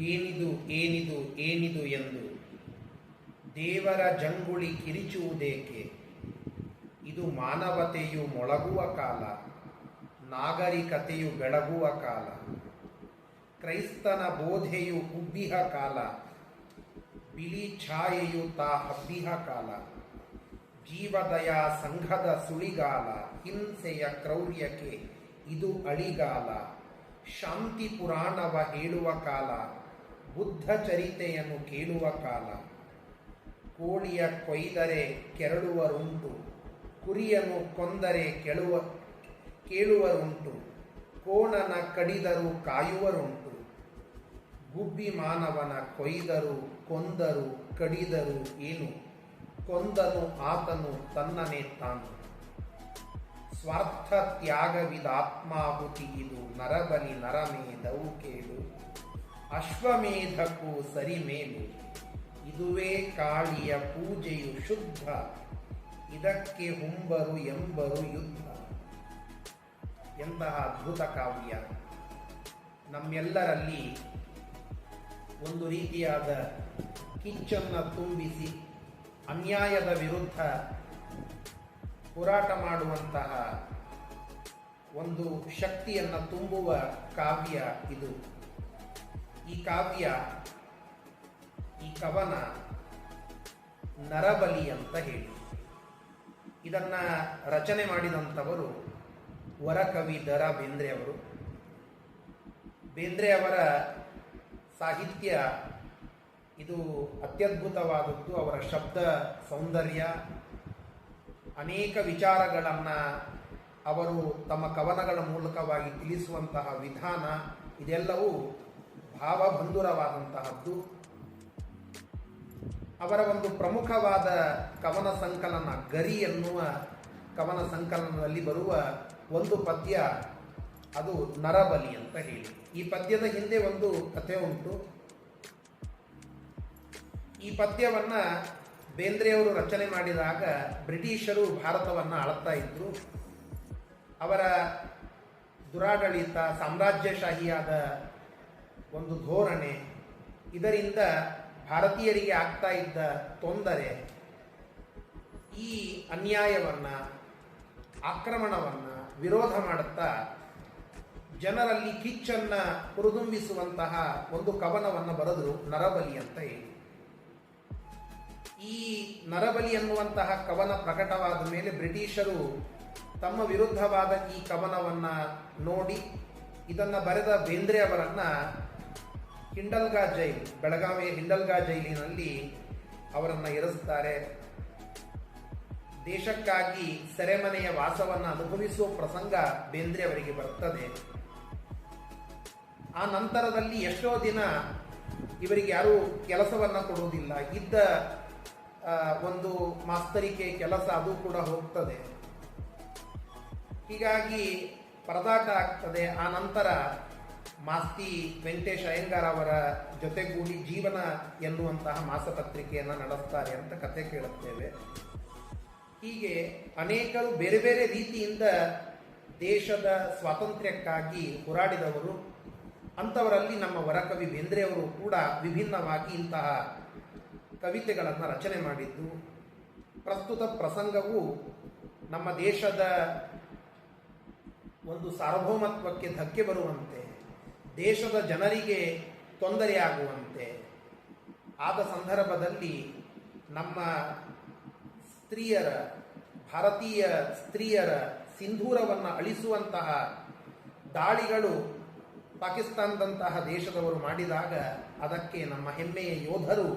ಏನಿದು ಏನಿದು ಏನಿದು ಎಂದು ದೇವರ ಜಂಗುಳಿ ಕಿರಿಚುವುದೇಕೆ? ಇದು ಮಾನವತೆಯು ಮೊಳಗುವ ಕಾಲ, ನಾಗರಿಕತೆಯು ಬೆಳಗುವ ಕಾಲ, ಕ್ರೈಸ್ತನ ಬೋಧೆಯು ಉಬ್ಬಿಹ ಕಾಲ, ಬಿಳಿ ಛಾಯೆಯು ತಾ ಹಬ್ಬಿಹ ಕಾಲ, ಜೀವದಯ ಸಂಘದ ಸುಳಿಗಾಲ, ಹಿಂಸೆಯ ಕ್ರೌರ್ಯಕ್ಕೆ ಇದು ಅಳಿಗಾಲ, ಶಾಂತಿ ಪುರಾಣವ ಹೇಳುವ ಕಾಲ. ಬುದ್ಧ ಚರಿತೆಯನ್ನು ಕೇಳುವ ಕಾಲ. ಕೋಳಿಯ ಕೊಯ್ದರೆ ಕೆರಳುವರುಂಟು ಕುರಿಯನ್ನು ಕೊಂದರೆ ಕೆಳುವ, ಕೇಳುವರುಂಟು, ಕೋಣನ ಕಡಿದರೂ ಕಾಯುವರುಂಟು. ಗುಬ್ಬಿ ಮಾನವನ ಕೊಯ್ದರು ಕೊಂದರು ಕಡಿದರು ಏನು? ಕೊಂದನು ಆತನು ತನ್ನನೇ ತಾನು. ಸ್ವಾರ್ಥ ತ್ಯಾಗವಿದಾತ್ಮಾಹುತಿ ಇದು ನರಬಲಿ ನರಮೇಧವು ಕೇಳು. ಅಶ್ವಮೇಧಕ್ಕೂ ಸರಿಮೇಲು ಇದುವೇ ಕಾಳಿಯ ಪೂಜೆಯು ಶುದ್ಧ. ಇದಕ್ಕೆ ಹುಂಬರು ಎಂಬರು ಯುದ್ಧ. ಎಂತಹ ಅದ್ಭುತ ಕಾವ್ಯ. ನಮ್ಮೆಲ್ಲರಲ್ಲಿ ಒಂದು ರೀತಿಯಾದ ಕಿಚ್ಚನ್ನು ತುಂಬಿಸಿ ಅನ್ಯಾಯದ ವಿರುದ್ಧ ಹೋರಾಟ ಮಾಡುವಂತಹ ಒಂದು ಶಕ್ತಿಯನ್ನು ತುಂಬುವ ಕಾವ್ಯ ಇದು. ಈ ಕಾವ್ಯ, ಈ ಕವನ ನರಬಲಿ ಅಂತ ಹೇಳಿ. ಇದನ್ನ ರಚನೆ ಮಾಡಿದಂಥವರು ವರಕವಿ ದರ ಬೇಂದ್ರೆ ಅವರು. ಬೇಂದ್ರೆ ಅವರ ಸಾಹಿತ್ಯ ಇದು ಅತ್ಯದ್ಭುತವಾದದ್ದು, ಅವರ ಶಬ್ದ ಸೌಂದರ್ಯ. ಅನೇಕ ವಿಚಾರಗಳನ್ನು ಅವರು ತಮ್ಮ ಕವನಗಳ ಮೂಲಕವಾಗಿ ತಿಳಿಸುವಂತಹ ವಿಧಾನ, ಇದೆಲ್ಲವೂ ಭಾವಬಂಧುರವಾದಂತಹದ್ದು ಅವರ ಒಂದು ಪ್ರಮುಖವಾದ ಕವನ ಸಂಕಲನ, ಗರಿ ಎನ್ನುವ ಕವನ ಸಂಕಲನದಲ್ಲಿ ಬರುವ ಒಂದು ಪದ್ಯ ಅದು ನರಬಲಿ ಅಂತ ಹೇಳಿ. ಈ ಪದ್ಯದ ಹಿಂದೆ ಒಂದು ಕಥೆ ಉಂಟು. ಈ ಪದ್ಯವನ್ನ ಬೇಂದ್ರೆಯವರು ರಚನೆ ಮಾಡಿದಾಗ ಬ್ರಿಟಿಷರು ಭಾರತವನ್ನು ಆಳ್ತಾ ಇದ್ರು. ಅವರ ದುರಾಡಳಿತ, ಸಾಮ್ರಾಜ್ಯಶಾಹಿಯಾದ ಒಂದು ಧೋರಣೆ. ಇದರಿಂದ ಭಾರತೀಯರಿಗೆ ಆಗ್ತಾ ಇದ್ದ ತೊಂದರೆ, ಈ ಅನ್ಯಾಯವನ್ನು, ಆಕ್ರಮಣವನ್ನು ವಿರೋಧ ಮಾಡುತ್ತಾ ಜನರಲ್ಲಿ ಕಿಚ್ಚನ್ನು ಹುರಿದುಂಬಿಸುವಂತಹ ಒಂದು ಕವನವನ್ನು ಬರೆದರು ನರಬಲಿ ಅಂತ ಹೇಳಿ. ಈ ನರಬಲಿ ಎನ್ನುವಂತಹ ಕವನ ಪ್ರಕಟವಾದ ಮೇಲೆ ಬ್ರಿಟಿಷರು ತಮ್ಮ ವಿರುದ್ಧವಾದ ಈ ಕವನವನ್ನು ನೋಡಿ, ಇದನ್ನು ಬರೆದ ಬೇಂದ್ರೆ ಅವರನ್ನ ಹಿಂಡಲ್ಗಾ ಜೈಲ್ ಬೆಳಗಾವಿಯ ಹಿಂಡಲ್ಗಾ ಜೈಲಿನಲ್ಲಿ ಅವರನ್ನ ಇರಿಸುತ್ತಾರೆ ದೇಶಕ್ಕಾಗಿ ಸೆರೆಮನೆಯ ವಾಸವನ್ನು ಅನುಭವಿಸುವ ಪ್ರಸಂಗ ಬೇಂದ್ರೆ ಅವರಿಗೆ ಬರ್ತದೆ. ಆ ನಂತರದಲ್ಲಿ ಎಷ್ಟೋ ದಿನ ಇವರಿಗೆ ಯಾರು ಕೆಲಸವನ್ನ ಕೊಡುವುದಿಲ್ಲ. ಇದ್ದ ಒಂದು ಮಾಸ್ತರಿಕೆ ಕೆಲಸ ಅದು ಕೂಡ ಹೋಗ್ತದೆ. ಹೀಗಾಗಿ ಪರದಾಟ ಆಗ್ತದೆ. ಆ ನಂತರ ಮಾಸ್ತಿ ವೆಂಕಟೇಶ ಅಯ್ಯಂಗಾರ್ ಅವರ ಜೊತೆಗೂಡಿ ಜೀವನ ಎನ್ನುವಂತಹ ಮಾಸಪತ್ರಿಕೆಯನ್ನು ನಡೆಸ್ತಾರೆ ಅಂತ ಕತೆ ಕೇಳುತ್ತೇವೆ. ಹೀಗೆ ಅನೇಕರು ಬೇರೆ ಬೇರೆ ರೀತಿಯಿಂದ ದೇಶದ ಸ್ವಾತಂತ್ರ್ಯಕ್ಕಾಗಿ ಹೋರಾಡಿದವರು. ಅಂಥವರಲ್ಲಿ ನಮ್ಮ ವರಕವಿ ಬೇಂದ್ರೆಯವರು ಕೂಡ ವಿಭಿನ್ನವಾಗಿ ಇಂತಹ ಕವಿತೆಗಳನ್ನು ರಚನೆ ಮಾಡಿದ್ದು. ಪ್ರಸ್ತುತ ಪ್ರಸಂಗವು ನಮ್ಮ ದೇಶದ ಒಂದು ಸಾರ್ವಭೌಮತ್ವಕ್ಕೆ ಧಕ್ಕೆ ಬರುವಂತೆ ದೇಶದ ಜನರಿಗೆ ತೊಂದರೆಯಾಗುವಂತೆ ಆದ ಸಂದರ್ಭದಲ್ಲಿ ನಮ್ಮ ಸ್ತ್ರೀಯರ, ಭಾರತೀಯ ಸ್ತ್ರೀಯರ ಸಿಂಧೂರವನ್ನು ಅಳಿಸುವಂತಹ ದಾಳಿಗಳು ಪಾಕಿಸ್ತಾನದಂತಹ ದೇಶದವರು ಮಾಡಿದಾಗ ಅದಕ್ಕೆ ನಮ್ಮ ಹೆಮ್ಮೆಯ ಯೋಧರು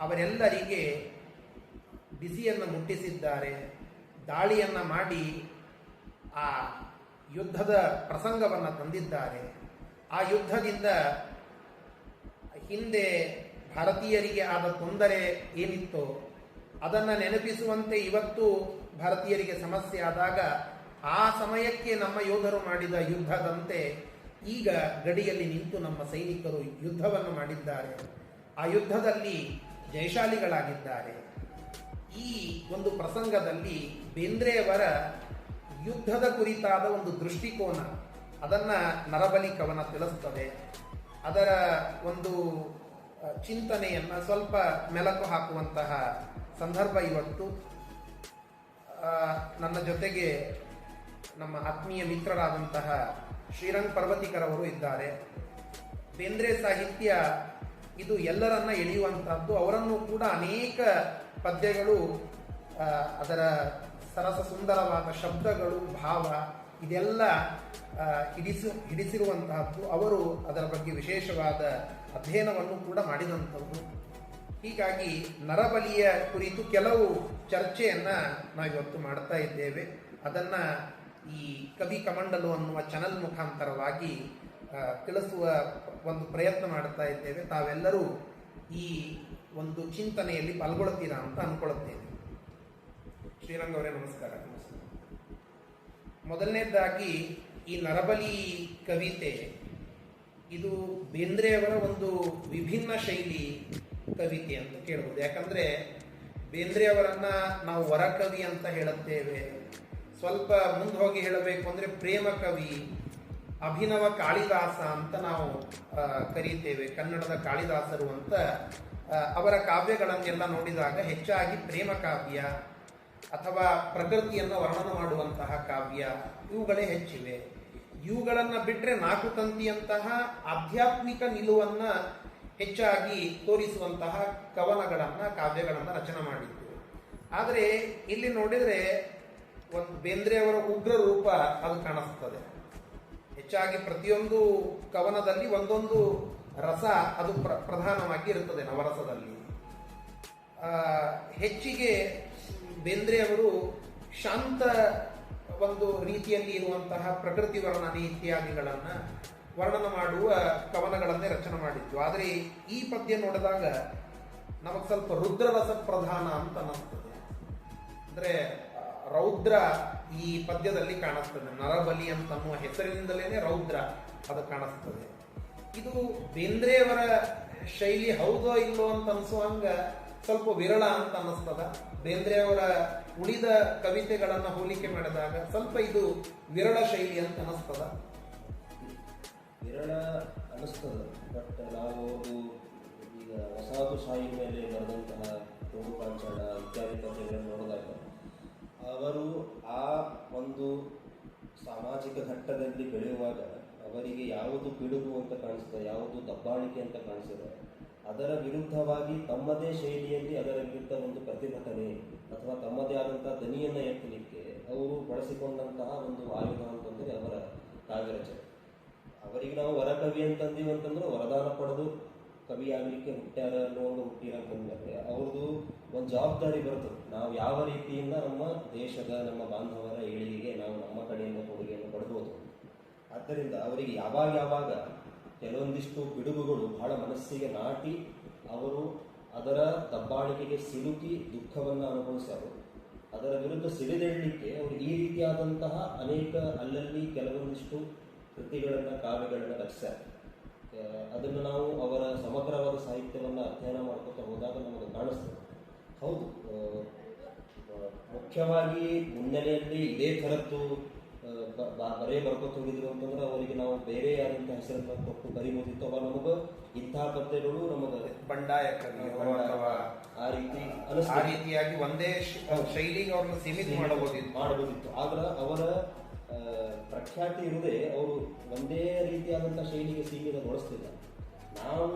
ಅವರೆಲ್ಲರಿಗೆ ಬಿಸಿಯನ್ನು ಮುಟ್ಟಿಸಿದ್ದಾರೆ. ದಾಳಿಯನ್ನು ಮಾಡಿ ಆ ಯುದ್ಧದ ಪ್ರಸಂಗವನ್ನು ತಂದಿದ್ದಾರೆ. ಆ ಯುದ್ಧದಿಂದ ಹಿಂದೆ ಭಾರತೀಯರಿಗೆ ಆದ ತೊಂದರೆ ಏನಿತ್ತೋ ಅದನ್ನು ನೆನಪಿಸುವಂತೆ ಇವತ್ತು ಭಾರತೀಯರಿಗೆ ಸಮಸ್ಯೆ ಆದಾಗ ಆ ಸಮಯಕ್ಕೆ ನಮ್ಮ ಯೋಧರು ಮಾಡಿದ ಯುದ್ಧದಂತೆ ಈಗ ಗಡಿಯಲ್ಲಿ ನಿಂತು ನಮ್ಮ ಸೈನಿಕರು ಯುದ್ಧವನ್ನು ಮಾಡಿದ್ದಾರೆ. ಆ ಯುದ್ಧದಲ್ಲಿ ಜಯಶಾಲಿಗಳಾಗಿದ್ದಾರೆ. ಈ ಒಂದು ಪ್ರಸಂಗದಲ್ಲಿ ಬೇಂದ್ರೆಯವರ ಯುದ್ಧದ ಕುರಿತಾದ ಒಂದು ದೃಷ್ಟಿಕೋನ ಅದನ್ನ ನರಬಲಿ ಕವನ ತಿಳಿಸ್ತದೆ. ಅದರ ಒಂದು ಚಿಂತನೆಯನ್ನ ಸ್ವಲ್ಪ ಮೆಲಕು ಹಾಕುವಂತಹ ಸಂದರ್ಭ ಇವತ್ತು. ನನ್ನ ಜೊತೆಗೆ ನಮ್ಮ ಆತ್ಮೀಯ ಮಿತ್ರರಾದಂತಹ ಶ್ರೀರಂಗ್ ಪರ್ವತಿಕರವರು ಇದ್ದಾರೆ. ಬೇಂದ್ರೆ ಸಾಹಿತ್ಯ ಇದು ಎಲ್ಲರನ್ನ ಎಳೆಯುವಂತಹದ್ದು, ಅವರನ್ನು ಕೂಡ ಅನೇಕ ಪದ್ಯಗಳು ಅದರ ಸರಸ ಸುಂದರವಾದ ಶಬ್ದಗಳು, ಭಾವ ಇದೆಲ್ಲ ಹಿಡಿಸು ಹಿಡಿಸಿ, ಹಿಡಿಸಿರುವಂತಹದ್ದು. ಅವರು ಅದರ ಬಗ್ಗೆ ವಿಶೇಷವಾದ ಅಧ್ಯಯನವನ್ನು ಕೂಡ ಮಾಡಿದಂಥದ್ದು ಹೀಗಾಗಿ ನರಬಲಿಯ ಕುರಿತು ಕೆಲವು ಚರ್ಚೆಯನ್ನ ನಾವಿವತ್ತು ಮಾಡ್ತಾ ಇದ್ದೇವೆ. ಅದನ್ನ ಈ ಕವಿ ಕಮಂಡಲು ಅನ್ನುವ ಚಾನಲ್ ಮುಖಾಂತರವಾಗಿ ತಿಳಿಸುವ ಒಂದು ಪ್ರಯತ್ನ ಮಾಡ್ತಾ ಇದ್ದೇವೆ. ತಾವೆಲ್ಲರೂ ಈ ಒಂದು ಚಿಂತನೆಯಲ್ಲಿ ಪಾಲ್ಗೊಳ್ತೀರಾ ಅಂತ ಅನ್ಕೊಳ್ತೇನೆ ಶ್ರೀರಂಗ ಅವರೇ ನಮಸ್ಕಾರ. ಮೊದಲನೇದಾಗಿ ಈ ನರಬಲಿ ಕವಿತೆ, ಇದು ಬೇಂದ್ರೆಯವರ ಒಂದು ವಿಭಿನ್ನ ಶೈಲಿ ಕವಿತೆ ಅಂತ ಕೇಳ್ಬೋದು. ಯಾಕಂದ್ರೆ ಬೇಂದ್ರೆಯವರನ್ನ ನಾವು ವರಕವಿ ಅಂತ ಹೇಳುತ್ತೇವೆ. ಸ್ವಲ್ಪ ಮುಂದೆ ಹೋಗಿ ಹೇಳಬೇಕು ಅಂದ್ರೆ ಪ್ರೇಮ ಕವಿ, ಅಭಿನವ ಕಾಳಿದಾಸ ಅಂತ ನಾವು ಕರೀತೇವೆ. ಕನ್ನಡದ ಕಾಳಿದಾಸರು ಅಂತ ಅವರ ಕಾವ್ಯಗಳನ್ನೆಲ್ಲ ನೋಡಿದಾಗ ಹೆಚ್ಚಾಗಿ ಪ್ರೇಮ ಕಾವ್ಯ ಅಥವಾ ಪ್ರಕೃತಿಯನ್ನು ವರ್ಣನ ಮಾಡುವಂತಹ ಕಾವ್ಯ, ಇವುಗಳೇ ಹೆಚ್ಚಿವೆ. ಇವುಗಳನ್ನು ಬಿಟ್ಟರೆ ನಾಲ್ಕು ತಂತಿಯಂತಹ ಆಧ್ಯಾತ್ಮಿಕ ನಿಲುವನ್ನು ಹೆಚ್ಚಾಗಿ ತೋರಿಸುವಂತಹ ಕವನಗಳನ್ನು, ಕಾವ್ಯಗಳನ್ನು ರಚನೆ ಮಾಡಿದ್ದು ಆದರೆ ಇಲ್ಲಿ ನೋಡಿದರೆ ಒಂದು ಬೇಂದ್ರೆಯವರ ಉಗ್ರ ರೂಪ ಅದು ಕಾಣಿಸ್ತದೆ. ಹೆಚ್ಚಾಗಿ ಪ್ರತಿಯೊಂದು ಕವನದಲ್ಲಿ ಒಂದೊಂದು ರಸ ಅದು ಪ್ರ, ಪ್ರಧಾನವಾಗಿ ಇರುತ್ತದೆ ನವರಸದಲ್ಲಿ. ಹೆಚ್ಚಿಗೆ ಬೇಂದ್ರೆ ಅವರು ಶಾಂತ ಒಂದು ರೀತಿಯಲ್ಲಿ ಇರುವಂತಹ ಪ್ರಕೃತಿ ವರ್ಣನೆ ಇತ್ಯಾದಿಗಳನ್ನ ವರ್ಣನ ಮಾಡುವ ಕವನಗಳನ್ನೇ ರಚನೆ ಮಾಡಿದ್ದು. ಆದರೆ ಈ ಪದ್ಯ ನೋಡಿದಾಗ ನಮಗೆ ಸ್ವಲ್ಪ ರುದ್ರರಸ ಪ್ರಧಾನ ಅಂತ ಅನ್ನಿಸ್ತದೆ. ಅಂದ್ರೆ, ರೌದ್ರ ಈ ಪದ್ಯದಲ್ಲಿ ಕಾಣಿಸ್ತದೆ. ನರಬಲಿ ಅಂತ ಅನ್ನುವ ಹೆಸರಿನಿಂದಲೇ ರೌದ್ರ ಅದು ಕಾಣಿಸ್ತದೆ. ಇದು ಬೇಂದ್ರೆಯವರ ಶೈಲಿ ಹೌದೋ ಇಲ್ಲೋ ಅಂತ ಅನ್ಸುವಂಗ ಸ್ವಲ್ಪ ವಿರಳ ಅಂತ ಅನ್ನಿಸ್ತದ. ಬೇಂದ್ರೆಯವರ ಉಳಿದ ಕವಿತೆಗಳನ್ನು ಹೋಲಿಕೆ ಮಾಡಿದಾಗ ಸ್ವಲ್ಪ ಇದು ವಿರಳ ಶೈಲಿ ಅಂತ ಅನಿಸ್ತದ ವಿರಳ ಅನಿಸ್ತದ ಬಟ್ ನಾವು ಈಗ ವಸಾಹತುಶಾಹಿ ಮೇಲೆ ಬರೆದಂತಹ ಪಾಂಚಾಳ ಇತ್ಯಾದಿ ಕಥೆಗಳನ್ನು ನೋಡಿದಾಗ ಅವರು ಆ ಒಂದು ಸಾಮಾಜಿಕ ಘಟ್ಟದಲ್ಲಿ ಬೆಳೆಯುವಾಗ ಅವರಿಗೆ ಯಾವುದು ಪಿಡುಗು ಅಂತ ಕಾಣಿಸ್ತದೆ, ಯಾವುದು ದಬ್ಬಾಳಿಕೆ ಅಂತ ಕಾಣಿಸ್ತದೆ ಅದರ ವಿರುದ್ಧವಾಗಿ ತಮ್ಮದೇ ಶೈಲಿಯಲ್ಲಿ ಅದರ ವಿರುದ್ಧ ಒಂದು ಪ್ರತಿಭಟನೆ ಅಥವಾ ತಮ್ಮದೇ ಆದಂತಹ ದನಿಯನ್ನು ಎತ್ತಲಿಕ್ಕೆ ಅವರು ಬಳಸಿಕೊಂಡಂತಹ ಒಂದು ಆಯುಧ ಅಂತಂದರೆ ಅವರ ಕಾವ್ಯ ರಚನೆ ಅವರಿಗೆ ನಾವು ವರಕವಿ ಅಂತಂದೀವಿ ಅಂತಂದ್ರೆ ವರದಾನ ಪಡೆದು ಕವಿ ಆಗಲಿಕ್ಕೆ ಹುಟ್ಟ್ಯಾರ ಒಂದು ಹುಟ್ಟಿರ ಅಂತಂದ್ರೆ ಅವ್ರದ್ದು ಒಂದು ಜವಾಬ್ದಾರಿ ಬರ್ತದೆ. ನಾವು ಯಾವ ರೀತಿಯಿಂದ ನಮ್ಮ ದೇಶದ, ನಮ್ಮ ಬಾಂಧವರ ಏಳಿಗೆಗೆ ನಾವು ನಮ್ಮ ಕಡೆಯಿಂದ ಕೊಡುಗೆಯನ್ನು ಪಡ್ಬೋದು. ಆದ್ದರಿಂದ ಅವರಿಗೆ ಯಾವಾಗ ಯಾವಾಗ ಕೆಲವೊಂದಿಷ್ಟು ಬಿಡುಗುಗಳು ಬಹಳ ಮನಸ್ಸಿಗೆ ನಾಟಿ ಅವರು ಅದರ ದಬ್ಬಾಳಿಕೆಗೆ ಸಿಲುಕಿ ದುಃಖವನ್ನು ಅನುಭವಿಸಿದರು ಅದರ ವಿರುದ್ಧ ಸಿಡಿದೇಳಲಿಕ್ಕೆ ಅವರು ಈ ರೀತಿಯಾದಂತಹ ಅನೇಕ ಅಲ್ಲಲ್ಲಿ ಕೆಲವೊಂದಿಷ್ಟು ಕೃತಿಗಳನ್ನು, ಕಾವ್ಯಗಳನ್ನು ರಚಿಸ್ಯಾರೆ. ಅದನ್ನು ನಾವು ಅವರ ಸಮಗ್ರವಾದ ಸಾಹಿತ್ಯವನ್ನು ಅಧ್ಯಯನ ಮಾಡ್ಕೊತಾ ಹೋದಾಗ ನಮಗೆ ಕಾಣಿಸ್ತದೆ. ಹೌದು ಮುಖ್ಯವಾಗಿ ಮುನ್ನೆಲೆಯಲ್ಲಿ ಇದೇ ಥರದ್ದು ಬರೇ ಬರ್ಕೊತ ಹೋಗಿದ್ರು ಅಂತಂದ್ರೆ ಅವರಿಗೆ ನಾವು ಬೇರೆ ಆದಂಥ ಹೆಸರನ್ನ ಕೊಟ್ಟು ಬರಿಬೋದಿತ್ತು. ಅವ ನಮಗ ಇಂತಹ ಪದ್ಯಗಳು ನಮಗ ಬಂಡಾಯ ಆ ರೀತಿ ಆ ರೀತಿಯಾಗಿ ಒಂದೇ ಶೈಲಿ ಶೈಲಿಗೆ ಅವ್ರನ್ನ ಸೀಮಿತ ಮಾಡಬಹುದಿತ್ತು ಮಾಡಬಹುದಿತ್ತು ಆದ್ರೆ ಅವರ ಪ್ರಖ್ಯಾತಿ ಇರುವುದೇ ಅವರು ಒಂದೇ ರೀತಿಯಾದಂತಹ ಶೈಲಿಗೆ ಸೀಮಿತಗೊಳಿಸ್ತಿಲ್ಲ ನಾವು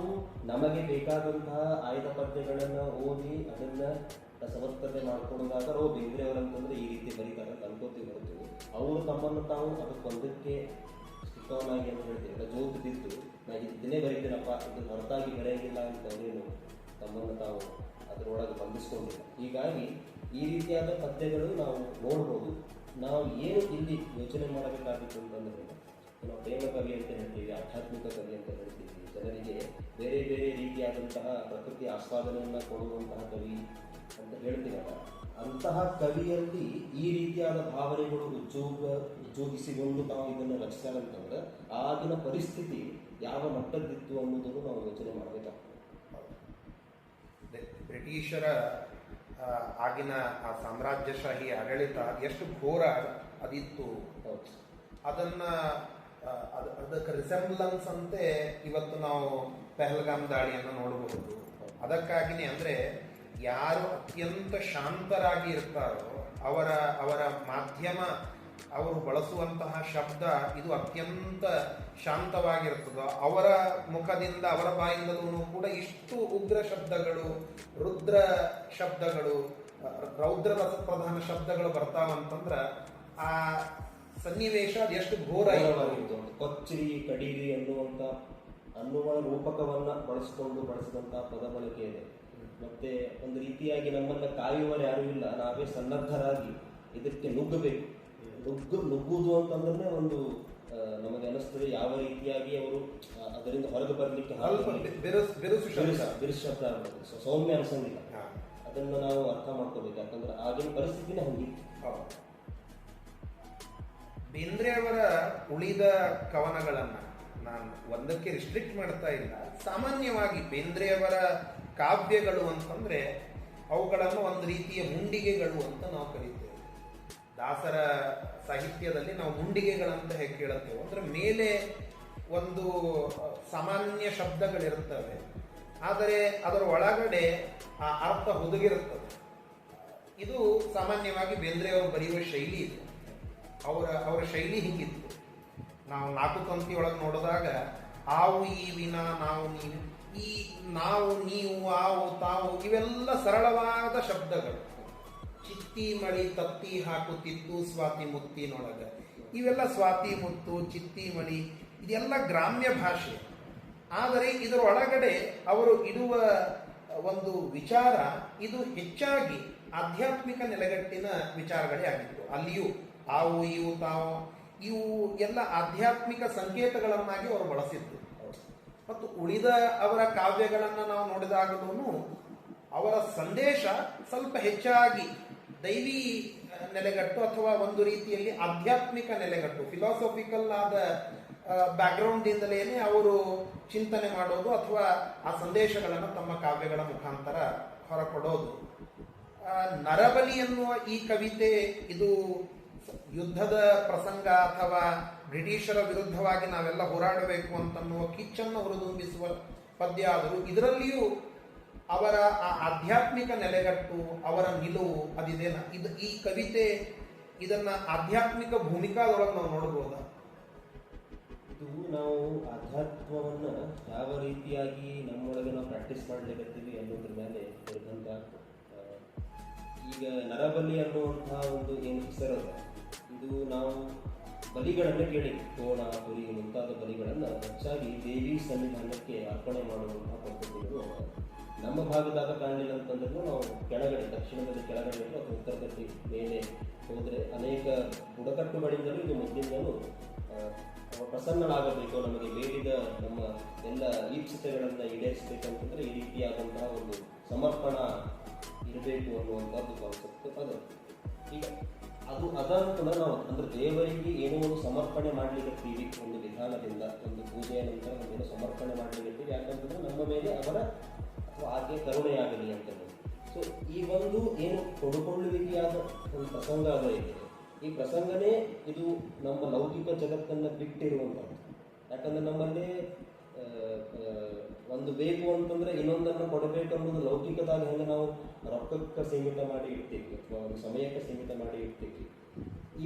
ನಮಗೆ ಬೇಕಾದಂತಹ ಆಯ್ದ ಪದ್ಯಗಳನ್ನು ಓದಿ ಅದನ್ನ ಸಮರ್ಥನೆ ಮಾಡ್ಕೊಳ್ಳೋದಾಗ ಓ ಬೇಂದ್ರೆ ಅವರಂತಂದ್ರೆ ಈ ರೀತಿ ಬರೀತಾರೆ ಅನ್ಕೋತೀವಿ ಬರ್ತೀವಿ ಅವರು ತಮ್ಮನ್ನು ತಾವು ಅದಕ್ಕೊಂದಕ್ಕೆ ಸುಖವನ್ನಾಗಿ ಅಂತ ಹೇಳ್ತೀವಿ. ಜೋತು ಬಿದ್ದು, ನಾ ಇದನ್ನೇ ಬರೀತೀನಪ್ಪ, ಇದು ಹೊರತಾಗಿ ಬೆಳೆಯಲಿಲ್ಲ ಅಂತ ಅವರೇನು ತಮ್ಮನ್ನು ತಾವು ಅದರೊಳಗೆ ಬಂಧಿಸ್ಕೊಂಡಿಲ್ಲ. ಹೀಗಾಗಿ ಈ ರೀತಿಯಾದ ಪದ್ಯಗಳು ನಾವು ನೋಡ್ಬೋದು. ನಾವು ಏನು ಇಲ್ಲಿ ಯೋಚನೆ ಮಾಡಬೇಕಾಗಿತ್ತು ಅಂತಂದ್ರೆ, ನಾವು ಪ್ರೇಮ ಕವಿ ಅಂತ ಹೇಳ್ತೀವಿ, ಆಧ್ಯಾತ್ಮಿಕ ಕವಿ ಅಂತ ಹೇಳ್ತೀವಿ. ಜನರಿಗೆ ಬೇರೆ ಬೇರೆ ರೀತಿಯಾದಂತಹ ಪ್ರಕೃತಿ ಆಸ್ವಾದನೆಯನ್ನು ಕೊಡುವಂತಹ ಕವಿ ಅಂತ ಹೇಳ್ತೀರಲ್ಲ ಅಂತಹ ಕವಿಯಲ್ಲಿ ಈ ರೀತಿಯಾದ ಭಾವನೆಗಳು ಉಜ್ಜೋಗ ಉಜ್ಜೋಗಿಸಿಕೊಂಡು ನಾವು ಇದನ್ನು ರಚಿಸ್ತಾರಂತಂದ್ರೆ ಆಗಿನ ಪರಿಸ್ಥಿತಿ ಯಾವ ಮಟ್ಟದ್ದಿತ್ತು ಅನ್ನೋದನ್ನು ನಾವು ಯೋಚನೆ ಮಾಡಬೇಕಾಗ್ತದೆ. ಬ್ರಿಟಿಷರ ಆಗಿನ ಆ ಸಾಮ್ರಾಜ್ಯಶಾಹಿ ಆಡಳಿತ ಎಷ್ಟು ಘೋರ ಅದಿತ್ತು. ಅದನ್ನ ಅದಕ್ಕೆ ರಿಸೆಂಬ್ಲೆನ್ಸ್ ಅಂತೆ ಇವತ್ತು ನಾವು ಪೆಹಲ್ಗಾಮ್ ದಾಳಿಯನ್ನು ನೋಡಬಹುದು ಅದಕ್ಕಾಗಿನೇ ಅಂದ್ರೆ ಯಾರು ಅತ್ಯಂತ ಶಾಂತರಾಗಿ ಇರ್ತಾರೋ ಅವರ ಅವರ ಮಾಧ್ಯಮ ಅವರು ಬಳಸುವಂತಹ ಶಬ್ದ ಇದು ಅತ್ಯಂತ ಶಾಂತವಾಗಿರ್ತದೋ ಅವರ ಮುಖದಿಂದ ಅವರ ಬಾಯಿಂದಲೂ ಕೂಡ ಇಷ್ಟು ಉಗ್ರ ಶಬ್ದಗಳು, ರುದ್ರ ಶಬ್ದಗಳು, ರೌದ್ರ ರಸಪ್ರಧಾನ ಶಬ್ದಗಳು ಬರ್ತಾವಂತಂದ್ರ ಆ ಸನ್ನಿವೇಶ ಎಷ್ಟು ಘೋರ ಕೊಚ್ಚಿರಿ, ಕಡೀರಿ ಅನ್ನುವಂತ ಅನ್ನುವ ರೂಪಕವನ್ನ ಬಳಸಿಕೊಂಡು ಬಳಸಿದಂತ ಪದ ಬಳಕೆ ಇದೆ. ಮತ್ತೆ ಒಂದು ರೀತಿಯಾಗಿ ನಮ್ಮನ್ನ ಕಾಯುವವರು ಯಾರು ಇಲ್ಲ. ನಾವೇ ಸನ್ನದ್ಧರಾಗಿ ಇದಕ್ಕೆ ನುಗ್ಗಬೇಕು. ನುಗ್ಗು ನುಗ್ಗುವುದು ಅಂತಂದ್ರೆ ಒಂದು ನಮಗೆ ಅನಿಸ್ತದೆ ಯಾವ ರೀತಿಯಾಗಿ ಅವರು ಅದರಿಂದ ಹೊರಗೆ ಬರಲಿಕ್ಕೆ. ಸೌಮ್ಯ ಅನ್ಸಂಗಿಲ್ಲ. ಅದನ್ನ ನಾವು ಅರ್ಥ ಮಾಡ್ಕೋಬೇಕು. ಯಾಕಂದ್ರೆ ಆಗಿನ ಪರಿಸ್ಥಿತಿನೇ ಹಂಗಿತ್ತು ಬೇಂದ್ರೆ ಬೇಂದ್ರೆಯವರ ಉಳಿದ ಕವನಗಳನ್ನ ನಾನು ಒಂದಕ್ಕೆ ರಿಸ್ಟ್ರಿಕ್ಟ್ ಮಾಡ್ತಾ ಇಲ್ಲ. ಸಾಮಾನ್ಯವಾಗಿ ಬೇಂದ್ರೆಯವರ ಕಾವ್ಯಗಳು ಅಂತಂದ್ರೆ ಅವುಗಳನ್ನು ಒಂದು ರೀತಿಯ ಮುಂಡಿಗೆಗಳು ಅಂತ ನಾವು ಕರಿತೇವೆ. ದಾಸರ ಸಾಹಿತ್ಯದಲ್ಲಿ ನಾವು ಮುಂಡಿಗೆಗಳಂತ ಹೇಗೆ ಕೇಳುತ್ತೇವೆ ಅಂದ್ರೆ ಮೇಲೆ ಒಂದು ಸಾಮಾನ್ಯ ಶಬ್ದಗಳಿರುತ್ತವೆ, ಆದರೆ ಅದರ ಒಳಗಡೆ ಆ ಅರ್ಥ ಹುದುಗಿರುತ್ತದೆ. ಇದು ಸಾಮಾನ್ಯವಾಗಿ ಬೇಂದ್ರೆಯವರು ಬರೆಯುವ ಶೈಲಿ ಇದೆ. ಅವರ ಅವರ ಶೈಲಿ ಹೀಗಿತ್ತು. ನಾವು ನಾಲ್ಕು ತಂತಿ ನೋಡಿದಾಗ, ಆವು ಈ ವಿನ, ನಾವು ನೀವು ಈ ನಾವು, ನೀವು ಆವು ತಾವು ಇವೆಲ್ಲ ಸರಳವಾದ ಶಬ್ದಗಳು. ಚಿತ್ತಿ, ಮಳಿ, ತತ್ತಿ ಹಾಕುತ್ತಿತ್ತು ಸ್ವಾತಿ ಮುತ್ತಿನೊಳಗ. ಇವೆಲ್ಲ ಸ್ವಾತಿ, ಮುತ್ತು, ಚಿತ್ತಿ, ಮಳಿ, ಇದೆಲ್ಲ ಗ್ರಾಮ್ಯ ಭಾಷೆ. ಆದರೆ ಇದರ ಒಳಗಡೆ ಅವರು ಇಡುವ ಒಂದು ವಿಚಾರ ಇದು ಹೆಚ್ಚಾಗಿ ಆಧ್ಯಾತ್ಮಿಕ ನೆಲೆಗಟ್ಟಿನ ವಿಚಾರಗಳೇ ಆಗಿತ್ತು. ಅಲ್ಲಿಯೂ ಆವು ಇವು, ತಾವು ಇವು ಎಲ್ಲ ಆಧ್ಯಾತ್ಮಿಕ ಸಂಕೇತಗಳನ್ನಾಗಿ ಅವರು ಬಳಸಿದ್ದು. ಮತ್ತು ಉಳಿದ ಅವರ ಕಾವ್ಯಗಳನ್ನು ನಾವು ನೋಡಿದಾಗಲೂ ಅವರ ಸಂದೇಶ ಸ್ವಲ್ಪ ಹೆಚ್ಚಾಗಿ ದೈವಿ ನೆಲೆಗಟ್ಟು ಅಥವಾ ಒಂದು ರೀತಿಯಲ್ಲಿ ಆಧ್ಯಾತ್ಮಿಕ ನೆಲೆಗಟ್ಟು ಫಿಲಾಸಫಿಕಲ್ ಆದ ಬ್ಯಾಕ್ಗ್ರೌಂಡಿಂದಲೇ ಅವರು ಚಿಂತನೆ ಮಾಡೋದು ಅಥವಾ ಆ ಸಂದೇಶಗಳನ್ನು ತಮ್ಮ ಕಾವ್ಯಗಳ ಮುಖಾಂತರ ಹೊರಕೊಡೋದು. ನರಬಲಿ ಎನ್ನುವ ಈ ಕವಿತೆ ಇದು ಯುದ್ಧದ ಪ್ರಸಂಗ ಅಥವಾ ಬ್ರಿಟಿಷರ ವಿರುದ್ಧವಾಗಿ ನಾವೆಲ್ಲ ಹೋರಾಡಬೇಕು ಅಂತನ್ನುವ ಕಿಚ್ಚನ್ನು ಹುರಿದುಂಬಿಸುವ ಪದ್ಯ ಆದರೂ ಇದರಲ್ಲಿಯೂ ಅವರ ಆ ಆಧ್ಯಾತ್ಮಿಕ ನೆಲೆಗಟ್ಟು, ಅವರ ನಿಲುವು ಅದಿದೇನ. ಇದು ಈ ಕವಿತೆ ಇದನ್ನ ಆಧ್ಯಾತ್ಮಿಕ ಭೂಮಿಕಾದೊಳಗೆ ನಾವು ನೋಡಬಹುದ ಇದು ನಾವು ಆಧ್ಯಾತ್ಮವನ್ನ ಯಾವ ರೀತಿಯಾಗಿ ನಮ್ಮೊಳಗೆ ನಾವು ಪ್ರಾಕ್ಟೀಸ್ ಮಾಡ್ಲಿಕತ್ತೀವಿ ಅನ್ನೋದ್ರ ಮೇಲೆ ಈಗ ನರಬಲಿ ಅನ್ನುವಂತಹ ಒಂದು ಏನು ಹೆಸರದ ಇದು ನಾವು ಬಲಿಗಳನ್ನು ಕೇಳಿ. ಕೋಣ, ಕುರಿ ಮುಂತಾದ ಬಲಿಗಳನ್ನು ಹೆಚ್ಚಾಗಿ ದೇವಿ ಸನ್ನಿಧಾನಕ್ಕೆ ಅರ್ಪಣೆ ಮಾಡುವಂತಹ ಪದ್ಧತಿಗಳು. ನಮ್ಮ ಭಾಗದಾಗ ಕಾಣಲಿಲ್ಲ ಅಂತಂದ್ರೂ ನಾವು ಕೆಳಗಡೆ, ದಕ್ಷಿಣದಲ್ಲಿ ಕೆಳಗಡೆ ಅಥವಾ ಉತ್ತರದಲ್ಲಿ ಮೇಲೆ ಹೋದರೆ ಅನೇಕ ಬುಡಕಟ್ಟುಗಳಿಂದಲೂ ಇದು ಮೊದಲಿಂದಲೂ ಪ್ರಸನ್ನರಾಗಬೇಕು ನಮಗೆ ಬೇಡಿದ ನಮ್ಮ ಎಲ್ಲ ಈಪ್ಸಿತೆಗಳನ್ನು ಈಡೇರಿಸಬೇಕಂತಂದ್ರೆ ಈ ರೀತಿಯಾದಂತಹ ಒಂದು ಸಮರ್ಪಣಾ ಇರಬೇಕು ಅನ್ನುವಂಥದ್ದು ಕಾನ್ಸೆಪ್ಟ್ ಅದು. ಈಗ ಅದು ಅದಂತ ನಾವು ಅಂದ್ರೆ ದೇವರಿಗೆ ಏನೋ ಒಂದು ಸಮರ್ಪಣೆ ಮಾಡ್ಲಿಕ್ಕೀವಿ ಒಂದು ವಿಧಾನದಿಂದ, ಒಂದು ಪೂಜೆಯ ನಂತರ ಸಮರ್ಪಣೆ ಸಮರ್ಪಣೆ ಇರ್ತೀವಿ ಯಾಕಂತಂದರೆ ನಮ್ಮ ಮೇಲೆ ಅವರ ಅಥವಾ ಆಕೆ ಕರುಣೆಯಾಗಲಿ ಅಂತ ಸೊ ಈ ಒಂದು ಏನು ಕೊಡುಕೊಳ್ಳುವಿಕೆಯಾದ ಒಂದು ಪ್ರಸಂಗ ಇದೆ ಈ ಪ್ರಸಂಗನೇ ಇದು ನಮ್ಮ ಲೌಕಿಕ ಜಗತ್ತನ್ನು ಬಿಟ್ಟಿರುವಂಥದ್ದು ಯಾಕಂದ್ರೆ ನಮ್ಮಲ್ಲಿ ಒಂದು ಬೇಕು ಅಂತಂದ್ರೆ ಇನ್ನೊಂದನ್ನು ಕೊಡಬೇಕು ಅನ್ನೋದು ಲೌಕಿಕದಾಗ ಹೆಂಗೆ ನಾವು ರೊಕ್ಕಕ್ಕೆ ಸೀಮಿತ ಮಾಡಿ ಇಡ್ತೀವಿ ಅಥವಾ ಒಂದು ಸಮಯಕ್ಕೆ ಸೀಮಿತ ಮಾಡಿ ಇಡ್ತೀವಿ.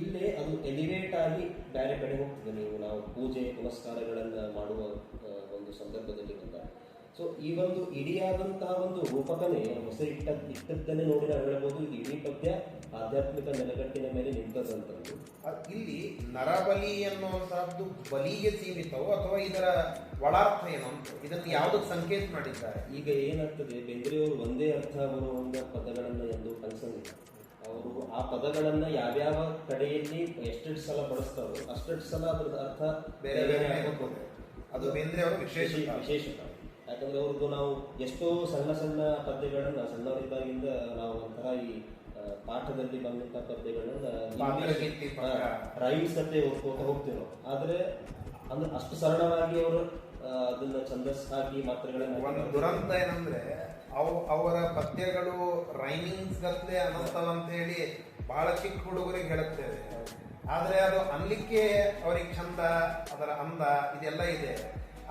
ಇಲ್ಲೇ ಅದು ಎಲಿವೇಟ್ ಆಗಿ ಬೇರೆ ಕಡೆ ಹೋಗ್ತದೆ. ನೀವು ನಾವು ಪೂಜೆ ಪುನಸ್ಕಾರಗಳನ್ನು ಮಾಡುವ ಒಂದು ಸಂದರ್ಭದಲ್ಲಿ ಬಂದಾಗ. ಸೊ ಈ ಒಂದು ಇಡಿಯಾದಂತಹ ಒಂದು ರೂಪಕನೇ ಹೊಸರಿಟ್ಟ ಇಟ್ಟದ್ದನ್ನೇ ನೋಡಿ ನಾವು ಹೇಳ್ಬೋದು. ಇದು ಇಡೀ ಪದ್ಯ ಆಧ್ಯಾತ್ಮಿಕ ನೆಲೆಗಟ್ಟಿನ ಮೇಲೆ ನಿಂತದಂಥದ್ದು ಅ- ಇಲ್ಲಿ ನರಬಲಿ ಅನ್ನುವಂತಹದ್ದು ಬಲಿಗೆ ಸೀಮಿತವೋ ಅಥವಾ ಇದರ ಒಳಾರ್ಥ ಏನು ಇದನ್ನು ಯಾವುದಕ್ಕೆ ಸಂಕೇತ ಮಾಡಿದ್ದಾರೆ? ಈಗ ಏನಾಗ್ತದೆ ಬೆಂಗ್ರೆಯವರು ಒಂದೇ ಅರ್ಥ ಬರುವಂತ ಪದಗಳನ್ನು ಎಂದು ಕಲಿಸಲಿಲ್ಲ ಅವರು ಆ ಪದಗಳನ್ನು ಯಾವ್ಯಾವ ಕಡೆಯಲ್ಲಿ ಎಷ್ಟೆಷ್ಟು ಸಲ ಬಳಸ್ತಾರೋ ಅಷ್ಟೆಷ್ಟು ಸಲ ಅದರ ಅರ್ಥ ಬೇರೆ ಬೇರೆ. ಅದು ಬೇಂದ್ರೆ ಅವರ ವಿಶೇಷ ವಿಶೇಷ. ಯಾಕಂದ್ರೆ ಅವ್ರದ್ದು ನಾವು ಎಷ್ಟೋ ಸಣ್ಣ ಸಣ್ಣ ಪದ್ಯಗಳನ್ನ ಸಣ್ಣವರಿದ್ದಾಗಿಂದ ನಾವು ಒಂಥರ ಈ ಪಾಠದಲ್ಲಿ ಬಂದಂತ ಪದ್ಯಗಳನ್ನ. ರೈಮ್ಸ್ ಅಂತ ಓದ್ಕೋತಾ ಹೋಗ್ತೀವಿ ನಾವು. ಆದ್ರೆ ಅಂದ್ರೆ ಅಷ್ಟು ಸರಳವಾಗಿ ಅವರು ಅದನ್ನ ಛಂದಸ್ ಹಾಕಿ ಮಾತ್ರೆಗಳನ್ನ ಒಂದು ದುರಂತ ಏನಂದ್ರೆ ಅವು ಅವರ ಪದ್ಯಗಳು ರೈಮಿಂಗ್ಸ್ ಗತ್ತೆ ಅನ್ನಿಸ್ತವ ಅಂತ ಹೇಳಿ ಬಹಳ ಚಿಕ್ಕ ಹುಡುಗರಿಗೆ ಹೇಳುತ್ತೇವೆ ಆದ್ರೆ ಅದು ಅನ್ಲಿಕ್ಕೆ ಅವ್ರಿಗೆ ಚಂದ ಅದರ ಅಂದ ಇದೆಲ್ಲ ಇದೆ.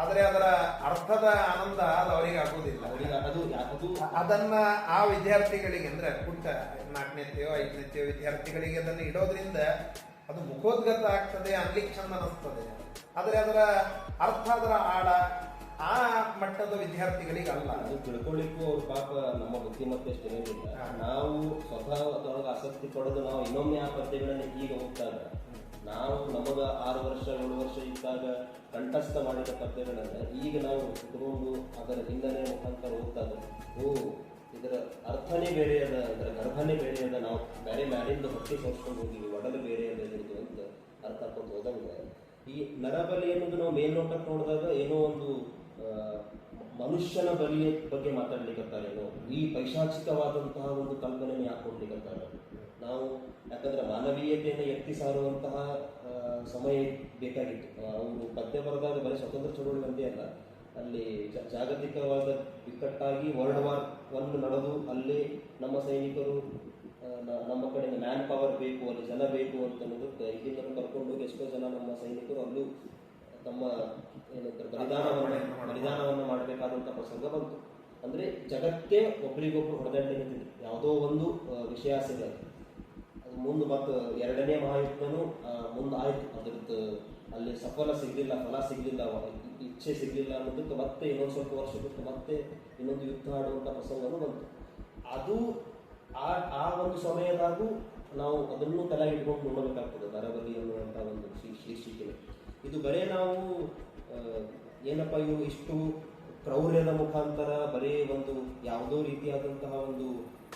ಆದರೆ ಅದರ ಅರ್ಥದ ಆನಂದ ಅದು ಅವರಿಗೆ ಆಗುವುದಿಲ್ಲ. ಅದನ್ನ ಆ ವಿದ್ಯಾರ್ಥಿಗಳಿಗೆ ಅಂದ್ರೆ ಪುಟ್ಟ ನಾಲ್ಕನೇತೆಯೋ ಐದನೇತೆಯೋ ವಿದ್ಯಾರ್ಥಿಗಳಿಗೆ ಅದನ್ನು ಇಡೋದ್ರಿಂದ ಅದು ಮುಖೋದ್ಗತ ಆಗ್ತದೆ ಅನ್ಲಿಕ್ಕೆ ಚಂದ ಅನಿಸ್ತದೆ ಆದರೆ ಅದರ ಅರ್ಥ ಅದರ ಆಳ ಆ ಮಟ್ಟದ ವಿದ್ಯಾರ್ಥಿಗಳಿಗೆ ಅಲ್ಲ ಅದು ತಿಳ್ಕೊಳ್ಳಿಕ್ಕೂ ಅವ್ರ ಪಾಪ ನಮ್ಮ ಬುದ್ಧಿಮತ್ತೆ ಇರೋದಿಲ್ಲ ನಾವು ಸ್ವತಃ ಅದರೊಳಗೆ ಆಸಕ್ತಿ ಪಡೆದು ನಾವು ಇನ್ನೊಮ್ಮೆ ಆ ಪದ್ಯಗಳನ್ನು ಈಗ ಹೋಗ್ತಾಗ ನಾವು ನಮಗ ಆರು ವರ್ಷ, ಏಳು ವರ್ಷ ಇದ್ದಾಗ ಕಂಠಸ್ಥ ಮಾಡಿದ ಪದ್ಯಗಳನ್ನು ಈಗ ನಾವು ಇಟ್ಕೊಂಡು ಅದರ ಹಿಂದನೆ ಮುಖಾಂತರ ಓದ್ತಾ ಓ, ಇದರ ಅರ್ಥನೇ ಬೇರೆ ಅದ, ಇದರ ಗರ್ಭನೇ ಬೇರೆ ಅದ, ನಾವು ಬೇರೆ ಮ್ಯಾಲಿಂದ ಹೊಟ್ಟೆ ಸೋಸ್ಕೊಂಡು ಹೋಗಿವಿ ಒಡಲು ಬೇರೆ ಅದ ಅಂತ ಅರ್ಥ ಹೋದಂಗ. ಈ ನರಬಲಿ ಅನ್ನೋದು ನಾವು ಮೇಲ್ನೋಟಕ್ಕೆ ನೋಡಿದಾಗ ಏನೋ ಒಂದು ಮನುಷ್ಯನ ಬಲಿಯ ಬಗ್ಗೆ ಮಾತಾಡ್ಲಿಕ್ಕತ್ತಾರೇನೋ ಈ ಪೈಶಾಚಿಕವಾದಂತಹ ಒಂದು ಕಲ್ಪನೆ ಯಾಕೆ ಕೊಡ್ಲಿಕ್ಕತ್ತಾರ ನಾವು ಯಾಕಂದ್ರೆ ಮಾನವೀಯತೆಯನ್ನು ಎತ್ತಿ ಸಾರುವಂತಹ ಸಮಯ ಬೇಕಾಗಿತ್ತು. ಅವರು ಪದ್ಯ ಬರೆದಾಗ ಬರೀ ಸ್ವತಂತ್ರ ಚಳುವಳಿ ಒಂದೇ ಅಲ್ಲ. ಅಲ್ಲಿ ಜಾಗತಿಕವಾದ ಬಿಕ್ಕಟ್ಟಾಗಿ ವರ್ಲ್ಡ್ ವಾರ್ ಒನ್ ನಡೆದು ಅಲ್ಲಿ ನಮ್ಮ ಸೈನಿಕರು ನಮ್ಮ ಕಡೆಯಿಂದ ಮ್ಯಾನ್ ಪವರ್ ಬೇಕು, ಅಲ್ಲಿ ಜನ ಬೇಕು ಅಂತ ಇಲ್ಲಿಂದ ಕರ್ಕೊಂಡು ಎಷ್ಟೋ ಜನ ನಮ್ಮ ಸೈನಿಕರು ಅಲ್ಲೂ ತಮ್ಮ ಏನಂತಾರೆ ಬಲಿದಾನವನ್ನು ಬಲಿದಾನವನ್ನು ಮಾಡಬೇಕಾದಂಥ ಪ್ರಸಂಗ ಬಂತು. ಅಂದ್ರೆ ಜಗತ್ತೇ ಒಬ್ಬರಿಗೊಬ್ಬರು ಹೊಡೆದಾಡ್ಲಿ ನಿಂತಿದೆ ಯಾವುದೋ ಒಂದು ವಿಷಯ ಸಿಗ ಅದು. ಮುಂದೆ ಮತ್ತು ಎರಡನೇ ಮಹಾಯುದ್ಧನೂ ಮುಂದೆ ಆಯ್ತು. ಅದ್ರದ್ದು ಅಲ್ಲಿ ಸಫಲ ಸಿಗ್ಲಿಲ್ಲ, ಫಲ ಸಿಗ್ಲಿಲ್ಲ ಇಚ್ಛೆ ಸಿಗ್ಲಿಲ್ಲ ಅನ್ನೋದಕ್ಕೆ ಮತ್ತೆ ಇನ್ನೊಂದು ಸ್ವಲ್ಪ ವರ್ಷ ಬಿಟ್ಟು ಮತ್ತೆ ಇನ್ನೊಂದು ಯುದ್ಧ ಆಡುವಂತ ಪ್ರಸಂಗನೂ ಬಂತು. ಅದು ಆ ಆ ಒಂದು ಸಮಯದಾಗೂ ನಾವು ಅದನ್ನು ತಲೆ ಇಟ್ಕೊಂಡು ನೋಡಬೇಕಾಗ್ತದೆ ನರಬಲಿ ಅನ್ನುವಂಥ ಒಂದು ಶೀರ್ಷಿಕೆ ಇದು ಬರೇ ನಾವು ಏನಪ್ಪ ಇವು ಇಷ್ಟು ಕ್ರೌರ್ಯದ ಮುಖಾಂತರ ಬರೀ ಒಂದು ಯಾವುದೋ ರೀತಿಯಾದಂತಹ ಒಂದು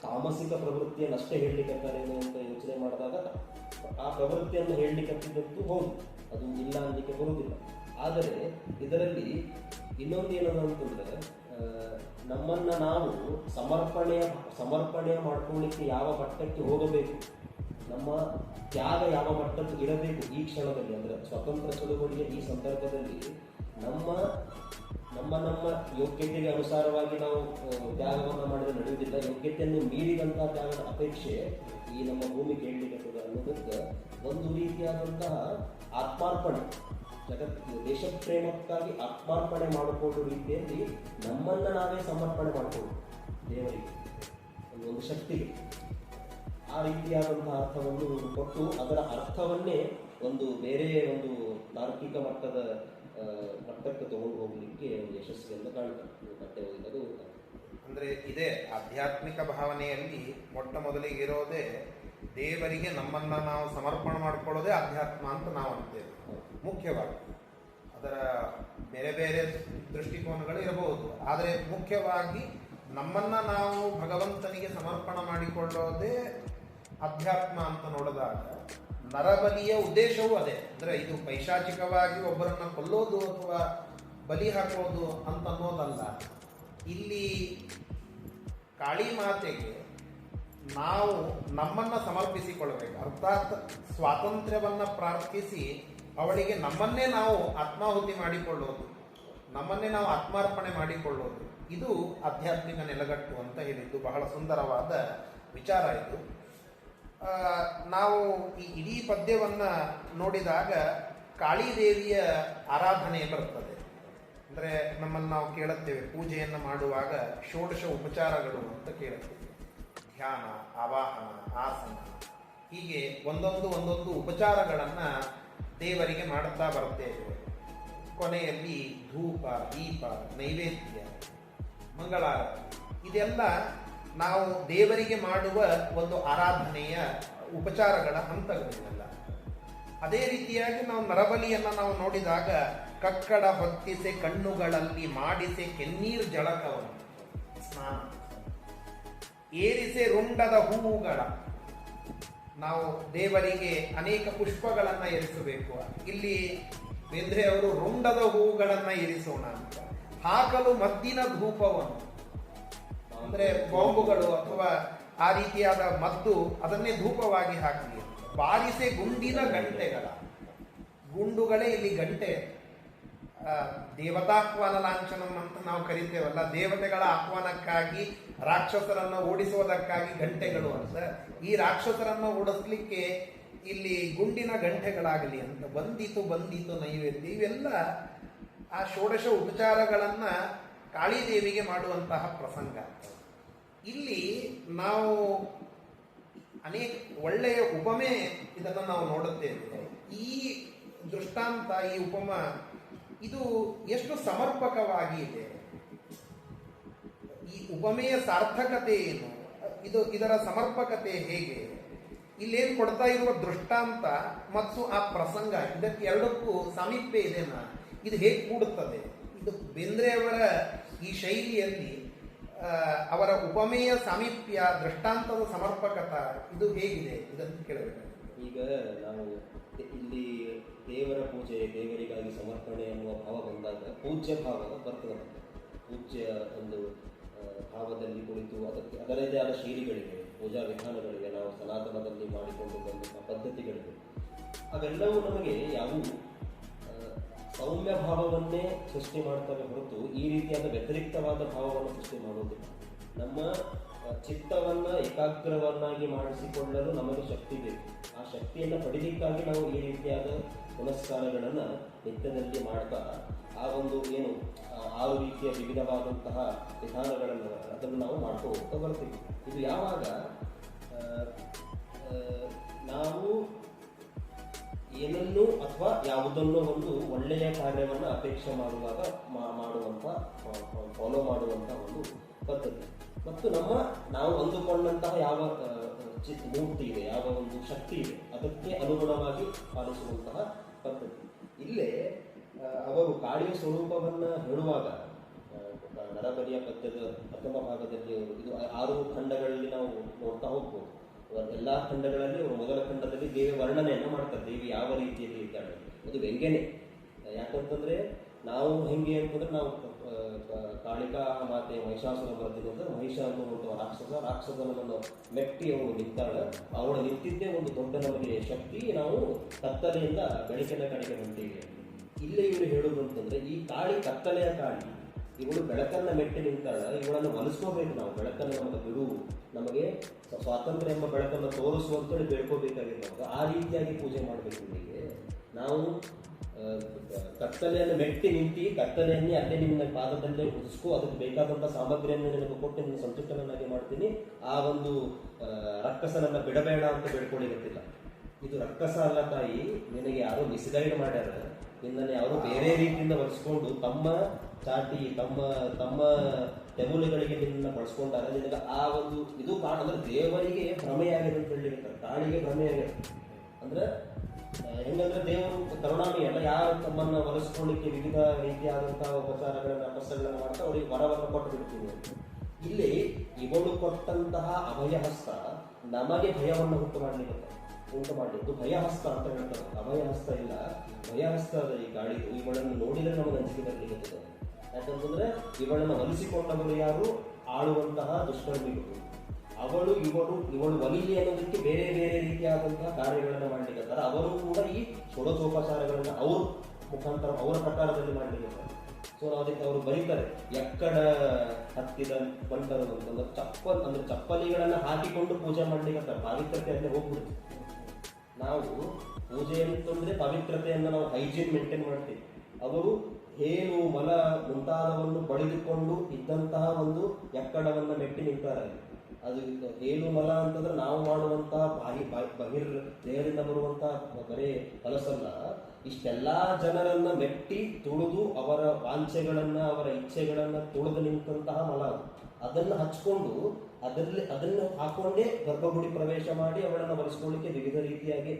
ತಾಮಸಿಕ ಪ್ರವೃತ್ತಿಯನ್ನಷ್ಟೇ ಹೇಳಲಿಕ್ಕಾರೇನು ಅಂತ ಯೋಚನೆ ಮಾಡಿದಾಗ ಆ ಪ್ರವೃತ್ತಿಯನ್ನು ಹೇಳಲಿಕ್ಕಂತೂ ಹೌದು, ಅದು ಇಲ್ಲ ಅನ್ನಲಿಕ್ಕೆ ಬರುವುದಿಲ್ಲ. ಆದರೆ ಇದರಲ್ಲಿ ಇನ್ನೊಂದು ಏನದ ಅಂತಂದರೆ ನಮ್ಮನ್ನು ನಮ್ಮನ್ನ ನಾವು ಸಮರ್ಪಣೆಯ, ಸಮರ್ಪಣೆ ಮಾಡ್ಕೊಳ್ಳಿಕ್ಕೆ ಯಾವ ಮಟ್ಟಕ್ಕೆ ಹೋಗಬೇಕು, ನಮ್ಮ ತ್ಯಾಗ ಯಾವ ಮಟ್ಟಕ್ಕೆ ಇರಬೇಕು ಈ ಕ್ಷಣದಲ್ಲಿ, ಅಂದರೆ ಸ್ವತಂತ್ರ ಚಳುವಳಿಯ ಈ ಸಂದರ್ಭದಲ್ಲಿ ನಮ್ಮ ನಮ್ಮ ನಮ್ಮ ಯೋಗ್ಯತೆಗೆ ಅನುಸಾರವಾಗಿ ನಾವು ತ್ಯಾಗವನ್ನು ಮಾಡಿದ್ರೆ ನಡೆಯುವುದಿಲ್ಲ. ಯೋಗ್ಯತೆಯನ್ನು ಮೀರಿದಂತಹ ತ್ಯಾಗದ ಅಪೇಕ್ಷೆ ಈ ನಮ್ಮ ಭೂಮಿ ಕೇಳಲಿಕ್ಕೆ ಅನ್ನೋದಕ್ಕೆ ಒಂದು ರೀತಿಯಾದಂತಹ ಆತ್ಮಾರ್ಪಣೆ, ಜಗತ್ ದೇಶ ಪ್ರೇಮಕ್ಕಾಗಿ ಆತ್ಮಾರ್ಪಣೆ ಮಾಡಿಕೊಳ್ಳುವ ರೀತಿಯಲ್ಲಿ ನಮ್ಮನ್ನ ನಾವೇ ಸಮರ್ಪಣೆ ಮಾಡಿಕೊಳ್ಳು ದೇವರಿಗೆ ಒಂದು ಶಕ್ತಿಗೆ. ಆ ರೀತಿಯಾದಂತಹ ಅರ್ಥವನ್ನು ಕೊಟ್ಟು ಅದರ ಅರ್ಥವನ್ನೇ ಒಂದು ಬೇರೆ ಒಂದು ತಾರ್ಕಿಕ ಮಟ್ಟದ ಮಟ್ಟಕ್ಕೆ ತಗೊಂಡು ಹೋಗ್ಲಿಕ್ಕೆ ಅಂತ ಕಾಣ್ತಾರೆ ಮತ್ತೆ ಅಂದ್ರೆ ಇದೇ ಆಧ್ಯಾತ್ಮಿಕ ಭಾವನೆಯಲ್ಲಿ ಮೊಟ್ಟ ಮೊದಲಿಗೆ ಇರೋದೇ ದೇವರಿಗೆ ನಮ್ಮನ್ನ ನಾವು ಸಮರ್ಪಣೆ ಮಾಡ್ಕೊಳ್ಳೋದೇ ಅಧ್ಯಾತ್ಮ ಅಂತ ನಾವು ಅಂತೇವೆ. ಮುಖ್ಯವಾಗಿ. ಅದರ ಬೇರೆ ಬೇರೆ ದೃಷ್ಟಿಕೋನಗಳು ಇರಬಹುದು. ಆದರೆ ಮುಖ್ಯವಾಗಿ ನಮ್ಮನ್ನ ನಾವು ಭಗವಂತನಿಗೆ ಸಮರ್ಪಣ ಮಾಡಿಕೊಳ್ಳೋದೇ ಅಧ್ಯಾತ್ಮ ಅಂತ ನೋಡಿದಾಗ ನರಬಲಿಯ ಉದ್ದೇಶವೂ ಅದೇ. ಅಂದ್ರೆ ಇದು ಪೈಶಾಚಿಕವಾಗಿ ಒಬ್ಬರನ್ನ ಕೊಲ್ಲೋದು ಅಥವಾ ಬಲಿ ಹಾಕೋದು ಅಂತ ಅನ್ನೋದಲ್ಲ ಇಲ್ಲಿ ಕಾಳಿ ಮಾತೆಗೆ ನಾವು ನಮ್ಮನ್ನ ಸಮರ್ಪಿಸಿಕೊಳ್ಳಬೇಕು. ಅರ್ಥಾತ್ ಸ್ವಾತಂತ್ರ್ಯವನ್ನು ಪ್ರಾರ್ಥಿಸಿ ಅವಳಿಗೆ ನಮ್ಮನ್ನೇ ನಾವು ಆತ್ಮಾಹುತಿ ಮಾಡಿಕೊಳ್ಳೋದು. ನಮ್ಮನ್ನೇ ನಾವು ಆತ್ಮಾರ್ಪಣೆ ಮಾಡಿಕೊಳ್ಳೋದು. ಇದು ಆಧ್ಯಾತ್ಮಿಕ ನೆಲಗಟ್ಟು ಅಂತ ಹೇಳಿದ್ದು. ಬಹಳ ಸುಂದರವಾದ ವಿಚಾರ ಇದು. ನಾವು ಈ ಇಡೀ ಪದ್ಯವನ್ನ ನೋಡಿದಾಗ ಕಾಳಿದೇವಿಯ ಆರಾಧನೆ ಬರ್ತದೆ. ಅಂದ್ರೆ ನಮ್ಮನ್ನು ನಾವು ಕೇಳುತ್ತೇವೆ, ಪೂಜೆಯನ್ನು ಮಾಡುವಾಗ ಷೋಡಶ ಉಪಚಾರಗಳು ಅಂತ ಕೇಳುತ್ತೇವೆ. ಧ್ಯಾನ, ಆವಾಹನ, ಆಸನ, ಹೀಗೆ ಒಂದೊಂದು ಒಂದೊಂದು ಉಪಚಾರಗಳನ್ನ ದೇವರಿಗೆ ಮಾಡುತ್ತಾ ಬರುತ್ತೇವೆ ಕೊನೆಯಲ್ಲಿ ಧೂಪ, ದೀಪ, ನೈವೇದ್ಯ, ಮಂಗಳಾರತಿ, ಇದೆಲ್ಲ ನಾವು ದೇವರಿಗೆ ಮಾಡುವ ಒಂದು ಆರಾಧನೆಯ ಉಪಚಾರಗಳ ಹಂತಗಳಿವೆಲ್ಲ ಅದೇ ರೀತಿಯಾಗಿ ನಾವು ನರಬಲಿಯನ್ನು ನಾವು ನೋಡಿದಾಗ ಕಕ್ಕಡ ಹೊತ್ತಿಸೆ, ಕಣ್ಣುಗಳಲ್ಲಿ ಮಾಡಿಸೆ, ಕೆನ್ನೀರ್ ಜಳಕವನ್ನು ಸ್ನಾನ. ಏರಿಸೆ ರುಂಡದ ಹೂವುಗಳ. ನಾವು ದೇವರಿಗೆ ಅನೇಕ ಪುಷ್ಪಗಳನ್ನು ಇರಿಸಬೇಕು ಇಲ್ಲಿ ಬೇಂದ್ರೆ ಅವರು ರುಂಡದ ಹೂವುಗಳನ್ನ ಇರಿಸೋಣ ಅಂತ. ಹಾಕಲು ಮದ್ದಿನ ಧೂಪವನ್ನು. ಅಂದ್ರೆ ಬಾಂಬುಗಳು ಅಥವಾ ಆ ರೀತಿಯಾದ ಮದ್ದು ಅದನ್ನೇ ಧೂಪವಾಗಿ ಹಾಕಲಿ ಬಾರಿಸೆ ಗುಂಡಿನ ಗಂಟೆಗಳ. ಗುಂಡುಗಳೇ ಇಲ್ಲಿ ಗಂಟೆ. ದೇವತಾಹ್ವಾನ ಲಾಂಛನಂ ಅಂತ ನಾವು ಕರಿತೇವಲ್ಲ, ದೇವತೆಗಳ ಆಹ್ವಾನಕ್ಕಾಗಿ ರಾಕ್ಷಸರನ್ನು ಓಡಿಸುವುದಕ್ಕಾಗಿ ಗಂಟೆಗಳು ಅಂತ. ಈ ರಾಕ್ಷಸರನ್ನು ಓಡಿಸ್ಲಿಕ್ಕೆ ಇಲ್ಲಿ ಗುಂಡಿನ ಗಂಟೆಗಳಾಗಲಿ ಅಂತ, ಬಂದಿತು ಬಂದಿತು ನೈವೇದ್ಯ, ಇವೆಲ್ಲ ಆ ಷೋಡಶ ಉಪಚಾರಗಳನ್ನು ಕಾಳಿದೇವಿಗೆ ಮಾಡುವಂತಹ ಪ್ರಸಂಗ. ಇಲ್ಲಿ ನಾವು ಅನೇಕ ಒಳ್ಳೆಯ ಉಪಮೆ ಇದನ್ನು ನಾವು ನೋಡುತ್ತೇವೆ. ಈ ದೃಷ್ಟಾಂತ, ಈ ಉಪಮ ಇದು ಎಷ್ಟು ಸಮರ್ಪಕವಾಗಿ ಇದೆ? ಈ ಉಪಮೆಯ ಸಾರ್ಥಕತೆ ಏನು? ಇದು ಇದರ ಸಮರ್ಪಕತೆ ಹೇಗೆ? ಇಲ್ಲೇನು ಕೊಡ್ತಾ ಇರುವ ದೃಷ್ಟಾಂತ ಮತ್ತು ಆ ಪ್ರಸಂಗ, ಇದಕ್ಕೆ ಎರಡಕ್ಕೂ ಸಾಮೀಪ್ಯ ಇದೆನಾ ಇದು ಹೇಗೆ ಕೂಡುತ್ತದೆ? ಇದು ಬೇಂದ್ರೆಯವರ ಈ ಶೈಲಿಯಲ್ಲಿ ಅವರ ಉಪಮೇಯ ಸಾಮೀಪ್ಯ ದೃಷ್ಟಾಂತದ ಸಮರ್ಪಕತ. ಇದು ಹೇಗಿದೆ? ಇದನ್ನು ಕೇಳಬೇಕು. ಈಗ ನಾವು ಇಲ್ಲಿ ದೇವರ ಪೂಜೆ, ದೇವರಿಗಾಗಿ ಸಮರ್ಪಣೆ ಅನ್ನುವ ಭಾವ ಬಂದಾಗ ಪೂಜ್ಯ ಭಾವ ಬರ್ತದೆ ಪೂಜ್ಯ ಒಂದು ಭಾವದಲ್ಲಿ ಕುಳಿತು ಅದಕ್ಕೆ, ಅದರದೇ ಆದ ಶೈಲಿಗಳಿವೆ ಪೂಜಾ ವಿಧಾನಗಳಿವೆ ನಾವು ಸನಾತನದಲ್ಲಿ ಮಾಡಿಕೊಂಡು ಬಂದಂತಹ ಪದ್ಧತಿಗಳಿವೆ ಅವೆಲ್ಲವೂ ನಮಗೆ ಯಾವುವು? ಸೌಮ್ಯ ಭಾವವನ್ನೇ ಸೃಷ್ಟಿ ಮಾಡ್ತವೆ ಹೊರತು ಈ ರೀತಿಯಾದ ವ್ಯತಿರಿಕ್ತವಾದ ಭಾವವನ್ನು ಸೃಷ್ಟಿ ಮಾಡುವುದಿಲ್ಲ. ನಮ್ಮ ಚಿತ್ತವನ್ನು ಏಕಾಗ್ರವನ್ನಾಗಿ ಮಾಡಿಸಿಕೊಳ್ಳಲು ನಮಗೆ ಶಕ್ತಿ ಬೇಕು. ಆ ಶಕ್ತಿಯನ್ನು ಪಡಿಲಿಕ್ಕಾಗಿ ನಾವು ಈ ರೀತಿಯಾದ ಪುನಸ್ಕಾರಗಳನ್ನ ನಿತ್ಯದಲ್ಲಿ ಮಾಡ್ತಾ, ಆ ಒಂದು ಏನು ಆರು ರೀತಿಯ ವಿವಿಧವಾದಂತಹ ವಿಧಾನಗಳನ್ನು ಅದನ್ನು ನಾವು ಮಾಡ್ಕೊ ಹೋಗ್ತಾ ಬರ್ತೀವಿ ಇದು ಯಾವಾಗ ನಾವು ಏನನ್ನು ಅಥವಾ ಯಾವುದನ್ನೋ ಒಂದು ಒಳ್ಳೆಯ ಕಾರ್ಯವನ್ನು ಅಪೇಕ್ಷೆ ಮಾಡುವಾಗ ಮಾ- ಮಾಡುವಂತ ಫಾಲೋ ಮಾಡುವಂಥ ಒಂದು ಪದ್ಧತಿ. ಮತ್ತು ನಮ್ಮ, ನಾವು ಅಂದುಕೊಂಡಂತಹ ಯಾವ ಮೂರ್ತಿ ಇದೆ, ಯಾವ ಒಂದು ಶಕ್ತಿ ಇದೆ, ಅದಕ್ಕೆ ಅನುಗುಣವಾಗಿ ಪಾಲಿಸುವಂತಹ ಪದ್ಧತಿ. ಇಲ್ಲೇ ಅವರು ಕಾರ್ಯ ಸ್ವರೂಪವನ್ನು ಹೇಳುವಾಗ ನರಬರಿಯ ಪದ್ಯದ ಪ್ರಥಮ ಭಾಗದಲ್ಲಿ ಇದು ಆರು ಖಂಡಗಳಲ್ಲಿ ನಾವು ನೋಡ್ತಾ ಹೋಗ್ಬೋದು. ಎಲ್ಲ ಖಂಡಗಳಲ್ಲಿ ಮೊದಲ ಖಂಡದಲ್ಲಿ ದೇವಿ ವರ್ಣನೆಯನ್ನು ಮಾಡ್ತಾರೆ. ದೇವಿ ಯಾವ ರೀತಿಯಲ್ಲಿ ಇದ್ದಾಳೆ ಅದು ವ್ಯಂಗ್ಯನೇ. ಯಾಕಂತಂದ್ರೆ ನಾವು ಹೆಂಗೆ ಅಂತಂದ್ರೆ ನಾವು ಕಾಳಿಕಾ ಮಾತೆ ಮಹಿಷಾಸುರ ಬರ್ತೀನಿ ಅಂದ್ರೆ ಮಹಿಷ ಅನ್ನುವಂಥ ರಾಕ್ಷಸ, ರಾಕ್ಷಸನನ್ನು ಮೆಟ್ಟಿ ಅವಳು ನಿಂತಾಳೆ. ಅವಳು ನಿಂತಿದ್ದೇ ಒಂದು ದೊಡ್ಡ ನಮಗೆ ಶಕ್ತಿ ನಾವು ಕತ್ತಲೆಯಿಂದ ಬೆಳಕಿನ ಕಡೆಗೆ ಹೊಂಟೀವಿ ಇಲ್ಲಿ ಇವರು ಹೇಳೋದು ಅಂತಂದ್ರೆ ಈ ಕಾಳಿ ಕತ್ತಲೆಯ ಕಾಳಿ ಇವಳು ಬೆಳಕನ್ನ ಮೆಟ್ಟಿ ನಿಂತಾಳ ಇವಳನ್ನು ಒಲಿಸ್ಕೋಬೇಕು ನಾವು. ಬೆಳಕನ್ನು ನಮಗೆ ಬಿಡು. ನಮಗೆ ಸ್ವಾತಂತ್ರ್ಯ ಎಂಬ ಬೆಳಕನ್ನು ತೋರಿಸು ಅಂತೇಳಿ ಆ ರೀತಿಯಾಗಿ ಪೂಜೆ ಮಾಡಬೇಕು ಇವರಿಗೆ ನಾವು ಕತ್ತಲೆಯನ್ನು ಮೆಟ್ಟಿ ನಿಂತಿ, ಕತ್ತಲೆಯನ್ನೇ ಅಲ್ಲೇ ನಿನ್ನ ಪಾದದಲ್ಲೇ ಉದಿಸ್ಕೋ ಅದಕ್ಕೆ ಬೇಕಾದಂಥ ಸಾಮಗ್ರಿಯನ್ನು ನಿನಗೆ ಕೊಟ್ಟು ನಿನ್ನ ಸಂತುಷ್ಟನನ್ನಾಗಿ ಮಾಡ್ತೀನಿ. ಆ ಒಂದು ರಕ್ಕಸನನ್ನು ಬಿಡಬೇಡ ಅಂತ ಬೇಡ್ಕೊಳ್ಳಿಗತ್ತಿಲ್ಲ ಇದು ರಕ್ಕಸ ಅಲ್ಲ ತಾಯಿ. ನಿನಗೆ ಯಾರೋ ಮಿಸ್ಗೈಡ್ ಮಾಡ್ಯಾರ. ನಿನ್ನನ್ನು ಯಾರೋ ಬೇರೆ ರೀತಿಯಿಂದ ಬಳಸ್ಕೊಂಡು ತಮ್ಮ ಚಾಟಿ, ತಮ್ಮ ತಮ್ಮ ತೆಗುಲುಗಳಿಗೆ ನಿನ್ನ ಬಳಸ್ಕೊಂಡಾಗ ನಿನಗೆ ಆ ಒಂದು ಇದು ಕಾಣ ಅಂದ್ರೆ ದೇವರಿಗೆ ಭ್ರಮೆಯಾಗಿದೆ ಅಂತ ಹೇಳಿರ್ತಾರೆ ಭ್ರಮೆಯಾಗಿದೆ. ಅಂದ್ರೆ ಹೆಂಗಂದ್ರೆ ದೇವರು ಕರುಣಾಮಿ ಅಲ್ಲ, ಯಾರು ತಮ್ಮನ್ನ ಒಲಿಸ್ಕೊಳ್ಳಿಕ್ಕೆ ವಿವಿಧ ರೀತಿಯಾದಂತಹ ಉಪಚಾರಗಳನ್ನ, ತಪಸ್ಸುಗಳನ್ನ ಮಾಡ್ತಾ ಅವರಿಗೆ ವರವನ್ನು ಕೊಟ್ಟು ಬಿಡ್ತೀವಿ ಇಲ್ಲಿ ಇವಳು ಕೊಟ್ಟಂತಹ ಅಭಯ ಹಸ್ತ ನಮಗೆ ಭಯವನ್ನು ಉಂಟು ಮಾಡ್ಲಿಕ್ಕೆ. ಉಂಟು ಮಾಡಲಿದ್ದು ಭಯಹಸ್ತ ಅಂತ ಹೇಳ್ತಾರೆ. ಅಭಯಹಸ್ತ ಇಲ್ಲ. ಭಯಹಸ್ತ ಈ ಗಾಳಿ ಇವಳನ್ನು ನೋಡಿದ್ರೆ ನಮಗೆ ಅಂಜಿಕೆ ಬರ್ಲಿಕ್ಕೆ ಯಾಕಂತಂದ್ರೆ ಇವಳನ್ನು ಒಲಿಸಿಕೊಂಡವರು ಯಾರು? ಆಳುವಂತಹ ದುಷ್ಕರ್ಮಿಗಳು. ಅವಳು, ಇವಳು ಇವಳು ಒಲಿಲಿ ಅನ್ನೋದಕ್ಕೆ ಬೇರೆ ಬೇರೆ ರೀತಿಯಾದಂತಹ ಕಾರ್ಯಗಳನ್ನು ಮಾಡ್ಲಿಕ್ಕೆ ಅವರು ಕೂಡ ಈ ಷೋಡಶೋಪಚಾರಗಳನ್ನ ಅವ್ರ ಮುಖಾಂತರ, ಅವರ ಪ್ರಕಾರದಲ್ಲಿ ಮಾಡ್ಲಿಕ್ಕೆ ಸೊ ಅದಕ್ಕೆ ಅವರು ಬರೀತಾರೆ, ಎಕ್ಕಡ ಹತ್ತಿದ ಬಂಟರು ಅಂತಂದ್ರೆ ಚಪ್ಪಲ್ ಅಂದ್ರೆ ಚಪ್ಪಲಿಗಳನ್ನ ಹಾಕಿಕೊಂಡು ಪೂಜೆ ಮಾಡ್ಲಿಕ್ಕೆ ಪವಿತ್ರತೆ ಅಲ್ಲಿ ಹೋಗ್ಬಿಡುತ್ತೆ. ನಾವು ಪೂಜೆ ಅಂತಂದ್ರೆ ಪವಿತ್ರತೆಯನ್ನು ನಾವು ಹೈಜೀನ್ ಮೇಂಟೈನ್ ಮಾಡ್ತೀವಿ. ಅವರು ಹೇನು ಮಲ ಮುಂತಾದವನ್ನು ಪಡೆದುಕೊಂಡು ಇದ್ದಂತಹ ಒಂದು ಎಕ್ಕಡವನ್ನ ಮೆಟ್ಟಿ ನಿಂತಾರೆ ಅದು ಹೇನು ಮಲ ಅಂತಂದ್ರೆ ನಾವು ಮಾಡುವಂತಹ ಬಾಹಿ ಬಾಹಿ ಬಹಿರ್ ದೇಹದಿಂದ ಬರುವಂತಹ ಬರೇ ಹೊಲಸನ್ನ ಇಷ್ಟೆಲ್ಲಾ ಜನರನ್ನ ಮೆಟ್ಟಿ ತುಳಿದು ಅವರ ವಾಂಛೆಗಳನ್ನ ಅವರ ಇಚ್ಛೆಗಳನ್ನ ತುಳಿದು ನಿಂತಹ ಮಲ ಅದು. ಅದನ್ನ ಹಚ್ಕೊಂಡು ಅದರಲ್ಲಿ, ಅದನ್ನು ಹಾಕೊಂಡೇ ಗರ್ಭಗುಡಿ ಪ್ರವೇಶ ಮಾಡಿ ಅವಳನ್ನು ಒಲಿಸ್ಕೊಳ್ಳಿಕ್ಕೆ ವಿವಿಧ ರೀತಿಯಾಗಿ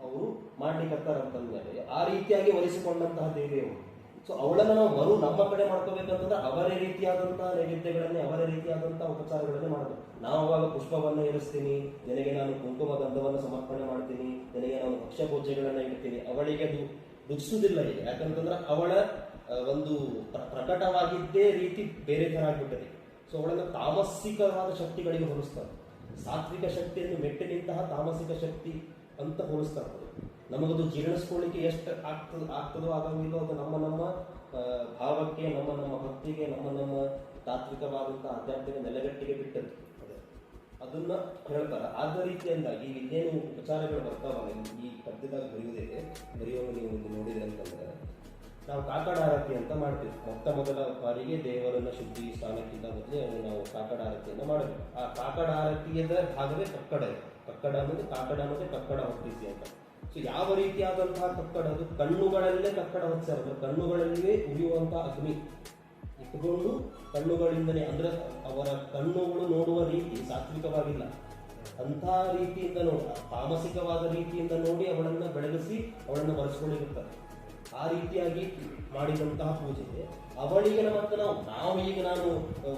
ಅವರು ಮಾಡ್ಲಿಕ್ಕೆ ಅಂತಂದರೆ ಆ ರೀತಿಯಾಗಿ ಒಲಿಸಿಕೊಂಡಂತಹ ದೇವಿಯವರು ಸೊ ಅವಳನ್ನ ನಾವು ಮರು ನಮ್ಮ ಕಡೆ ಮಾಡ್ಕೋಬೇಕಂತಂದ್ರೆ ಅವರ ರೀತಿಯಾದಂತಹ ನೈವೇದ್ಯಗಳನ್ನೇ, ಅವರ ರೀತಿಯಾದಂತಹ ಉಪಚಾರಗಳನ್ನೇ ಮಾಡಬೇಕು. ನಾವು ಅವಾಗ ಪುಷ್ಪವನ್ನು ಇರಿಸ್ತೀನಿ ನಿನಗೆ ನಾನು ಕುಂಕುಮ ಗಂಧವನ್ನು ಸಮರ್ಪಣೆ ಮಾಡ್ತೀನಿ, ನಿನಗೆ ನಾನು ಭಕ್ಷ್ಯ ಪೂಜೆಗಳನ್ನ ಇಡ್ತೀನಿ. ಅವಳಿಗೆ ಅದು ದುಃಖಿಸುವುದಿಲ್ಲ ಈಗ. ಯಾಕಂತಂದ್ರೆ ಅವಳ ಒಂದು ಪ್ರ- ಪ್ರಕಟವಾಗಿದ್ದೇ ರೀತಿ ಬೇರೆ ತರ ಆಗ್ಬಿಟ್ಟಿದೆ. ಸೊ ಅವಳನ್ನ ತಾಮಸಿಕವಾದ ಶಕ್ತಿಗಳಿಗೆ ಹೋಲಿಸ್ತಾರೆ. ಸಾತ್ವಿಕ ಶಕ್ತಿಯನ್ನು ಮೆಟ್ಟಿ ನಿಂತಹ ತಾಮಸಿಕ ಶಕ್ತಿ ಅಂತ ಹೋಲಿಸ್ತಾರೆ. ನಮಗದು ಜೀರ್ಣಿಸ್ಕೊಳ್ಳಿಕ್ಕೆ ಎಷ್ಟು ಆಗ್ತದ, ಆಗ್ತದೋ ಆಗಂಗಿಲ್ಲೋ ಅದು ನಮ್ಮ ನಮ್ಮ ಭಾವಕ್ಕೆ, ನಮ್ಮ ನಮ್ಮ ಭಕ್ತಿಗೆ, ನಮ್ಮ ನಮ್ಮ ತಾತ್ವಿಕವಾದಂಥ ಆಧ್ಯಾತ್ಮಿಕ ನೆಲೆಗಟ್ಟಿಗೆ ಬಿಟ್ಟದ್ದು ಅದೇ. ಅದನ್ನ ಹೇಳ್ತಾರೆ. ಆದ ರೀತಿಯಿಂದಾಗಿ ಇಲ್ಲೇನು ಉಪಚಾರಗಳು ಬರ್ತಾವ ಈ- ಪದ್ಯದಾಗ ಬರೆಯುವುದೇ ಬರೆಯುವಾಗ ನೀವು ನೋಡಿದ್ರೆ ಅಂತಂದ್ರೆ, ನಾವು ಕಾಕಡ ಆರತಿ ಅಂತ ಮಾಡ್ತೀವಿ. ಮೊತ್ತ ಮೊದಲ ಬಾರಿಗೆ ದೇವರನ್ನ ಶುದ್ಧಿ ಸ್ನಾನಕ್ಕಿಂತ ಮೊದಲೇ ನಾವು ಕಾಕಡ ಆರತಿಯನ್ನು ಮಾಡಬೇಕು. ಆ ಕಾಕಡ ಆರತಿಯದ ಭಾಗವೇ ಕಕ್ಕಡ. ಕಕ್ಕಡ ಅನ್ನೋದು ಕಾಕಡ ಅನ್ನೋದೇ ಕಕ್ಕಡ ಹೊತ್ತಿಸಿ ಅಂತ. ಸೊ ಯಾವ ರೀತಿಯಾದಂತಹ ಕಕ್ಕಡ ಅದು? ಕಣ್ಣುಗಳಲ್ಲೇ ಕಕ್ಕಡ ಹೊತ್ತಾರೆ ಅಂದ್ರೆ ಕಣ್ಣುಗಳಲ್ಲಿಯೇ ಉರಿಯುವಂತಹ ಅಗ್ನಿ. ಇಟ್ಟುಕೊಂಡು ಕಣ್ಣುಗಳಿಂದಲೇ, ಅಂದ್ರೆ ಅವರ ಕಣ್ಣುಗಳು ನೋಡುವ ರೀತಿ, ಸಾತ್ವಿಕವಾಗಿಲ್ಲ. ಅಂತಹ ರೀತಿಯಿಂದ ನೋಡಿ, ತಾಮಸಿಕವಾದ ರೀತಿಯಿಂದ ನೋಡಿ ಅವಳನ್ನ ಬೆಳಗಿಸಿ ಅವಳನ್ನು ಬರೆಸ್ಕೊಂಡಿರುತ್ತಾರೆ ಆ ರೀತಿಯಾಗಿ ಮಾಡಿದಂತಹ ಪೂಜೆ. ಅವಳಿಗೆ ಮತ್ತೆ ನಾವು ನಾವು ಈಗ ನಾನು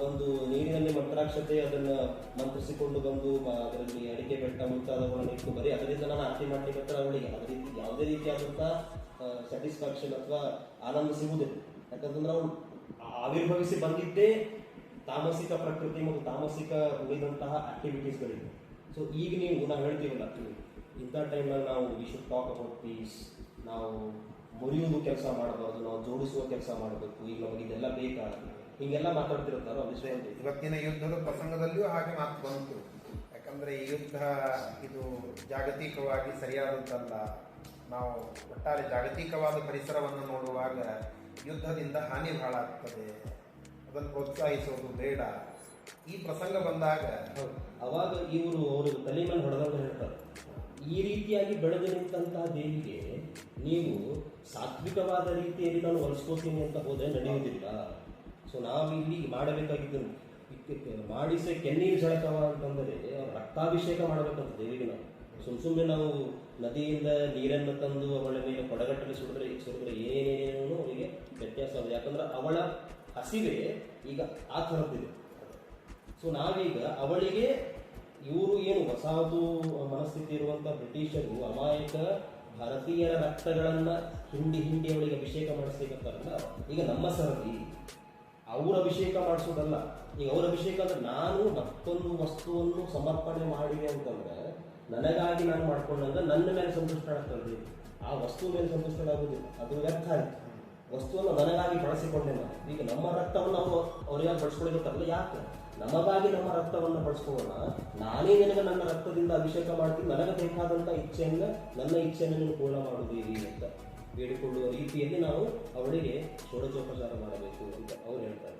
ಒಂದು ನೀರಿನಲ್ಲಿ ಮಂತ್ರಾಕ್ಷತೆ ಅದನ್ನ ಮಂತ್ರಿಸಿಕೊಂಡು ಬಂದು ಅದರಲ್ಲಿ ಅಡಿಕೆ ಬೆಟ್ಟ ಮುಂತಾದವುಗಳನ್ನು ಇಟ್ಟು ಬರೀ ಅದರಿಂದ ನಾನು ಆರತಿ ಮಾಡ್ಲಿಕ್ಕೆ ಅವಳಿಗೆ ಅದೇ ರೀತಿ, ಯಾವುದೇ ರೀತಿಯಾದಂತಹ ಸ್ಯಾಟಿಸ್ಫ್ಯಾಕ್ಷನ್ ಅಥವಾ ಆನಂದ ಸಿಗುವುದಿಲ್ಲ. ಯಾಕಂತಂದ್ರೆ ಅವಳು ಆವಿರ್ಭವಿಸಿ ಬಂದಿದ್ದೇ ತಾಮಸಿಕ ಪ್ರಕೃತಿ ಮತ್ತು ತಾಮಸಿಕ ಉಳಿದಂತಹ ಆಕ್ಟಿವಿಟೀಸ್ಗಳಿವೆ ಸೊ ಈಗ ನೀವು ನಾವು ಹೇಳ್ತೀವಲ್ಲ, ಇಂಥ ಟೈಮಲ್ಲಿ ನಾವು we should talk about peace ನಾವು ಮುರಿಯುವುದು ಕೆಲಸ ಮಾಡಬಾರ್ದು ನಾವು ಜೋಡಿಸುವ ಕೆಲಸ ಮಾಡಬೇಕು. ಈಗ ನಮಗೆ ಇದೆಲ್ಲ ಬೇಕಾ ಹಿಂಗೆಲ್ಲ ಮಾತಾಡ್ತಿರ್ತಾರೋ ವಿಷಯ. ಇವತ್ತಿನ ಯುದ್ಧದ ಪ್ರಸಂಗದಲ್ಲಿಯೂ ಹಾಗೆ ಮಾತು ಬಂತು. ಯಾಕಂದ್ರೆ ಈ ಯುದ್ಧ ಇದು ಜಾಗತಿಕವಾಗಿ ಸರಿಯಾದಂತಲ್ಲ ನಾವು ಒಟ್ಟಾರೆ ಜಾಗತಿಕವಾದ ಪರಿಸರವನ್ನು ನೋಡುವಾಗ ಯುದ್ಧದಿಂದ ಹಾನಿ ಬಹಳ ಆಗ್ತದೆ ಅದನ್ನು ಪ್ರೋತ್ಸಾಹಿಸೋದು ಬೇಡ. ಈ ಪ್ರಸಂಗ ಬಂದಾಗ. ಅವಾಗ ಇವರು ಅವರು ತಲೆ ಮೇಲೆ ಹೊಡೆದಂತ ಹೇಳ್ತಾರೆ. ಈ ರೀತಿಯಾಗಿ ಬೆಳೆದು ನಿಂತಹ ದೇವಿಗೆ ನೀವು ಸಾತ್ವಿಕವಾದ ರೀತಿಯಲ್ಲಿ ನಾನು ಹೊಲಿಸ್ಕೋತೀನಿ ಅಂತ ಹೋದ್ರೆ ನಡೆಯುವುದಿಲ್ಲ. ಸೊ ನಾವು ಇಲ್ಲಿ ಮಾಡಬೇಕಾಗಿದ್ದು ಮಾಡಿಸೆ ಕೆನ್ನೀರು ಜಳಕವ ಅಂತಂದರೆ ರಕ್ತಾಭಿಷೇಕ ಮಾಡಬೇಕಂತ ದೇವಿಗೆ ನಾವು. ಸುಮ್ ಸುಮ್ಮನೆ ನಾವು ನದಿಯಿಂದ ನೀರನ್ನು ತಂದು ಅವಳ ಮೇಲೆ ಕೊಡಗಟ್ಟಲೆ ಸುಡಿದ್ರೆ ಸುಡಿದ್ರೆ ಏನೇನೇನೇನೋ ಅವರಿಗೆ ವ್ಯತ್ಯಾಸ ಆಗಿದೆ ಯಾಕಂದ್ರೆ ಅವಳ ಹಸಿವೆ ಈಗ ಆ ಥರದ್ದಿದೆ. ಸೊ ನಾವೀಗ ಅವಳಿಗೆ ಇವರು ಏನು ಹೊಸದು ಮನಸ್ಥಿತಿ ಇರುವಂತ ಬ್ರಿಟಿಷರು ಅಮಾಯಕ ಭಾರತೀಯರ ರಕ್ತಗಳನ್ನ ಹಿಂಡಿ ಹಿಂಡಿ ಅವಳಿಗೆ ಅಭಿಷೇಕ ಮಾಡಿಸ್ಬೇಕಂತಾರಲ್ಲ ಈಗ ನಮ್ಮ ಸರದಿ, ಅವ್ರ ಅಭಿಷೇಕ ಮಾಡಿಸೋದಲ್ಲ. ಈಗ ಅವ್ರ ಅಭಿಷೇಕ ಅಂದ್ರೆ ನಾನು ಮತ್ತೊಂದು ವಸ್ತುವನ್ನು ಸಮರ್ಪಣೆ ಮಾಡಿದೆ ಅಂತಂದ್ರೆ, ನನಗಾಗಿ ನಾನು ಮಾಡ್ಕೊಂಡಂದ್ರೆ ನನ್ನ ಮೇಲೆ ಸಂತುಷ್ಟರಾಗ್ತದೆ ಆ ವಸ್ತು ಮೇಲೆ ಸಂತುಷ್ಟರಾಗುವುದಿಲ್ಲ ಅದು ವ್ಯರ್ಥ ಆಯ್ತು. ವಸ್ತುವನ್ನು ನನಗಾಗಿ ಬಳಸಿಕೊಂಡೆ ನಾನು. ಈಗ ನಮ್ಮ ರಕ್ತವನ್ನು ಅವರು ಅವ್ರಿಗಾಗಿ ಬಳಸ್ಕೊಳ್ಬೇಕಾರಲ್ಲ ಯಾಕೆ? ನಮಗಾಗಿ ನಮ್ಮ ರಕ್ತವನ್ನು ಬಳಸ್ಕೋಣ ನಾನೇ ನಿನಗೆ ನನ್ನ ರಕ್ತದಿಂದ ಅಭಿಷೇಕ ಮಾಡ್ತೀನಿ. ನನಗೆ ಬೇಕಾದಂಥ ಇಚ್ಛೆಯನ್ನ, ನನ್ನ ಇಚ್ಛೆಯನ್ನು ನೀನು ಪೂರ್ಣ ಮಾಡುತ್ತೀರಿ ಅಂತ ಬೇಡಿಕೊಳ್ಳುವ ರೀತಿಯಲ್ಲಿ ನಾವು ಅವಳಿಗೆ ಷೋಡಚೋಪಚಾರ ಮಾಡಬೇಕು ಅಂತ ಅವ್ರು ಹೇಳ್ತಾರೆ.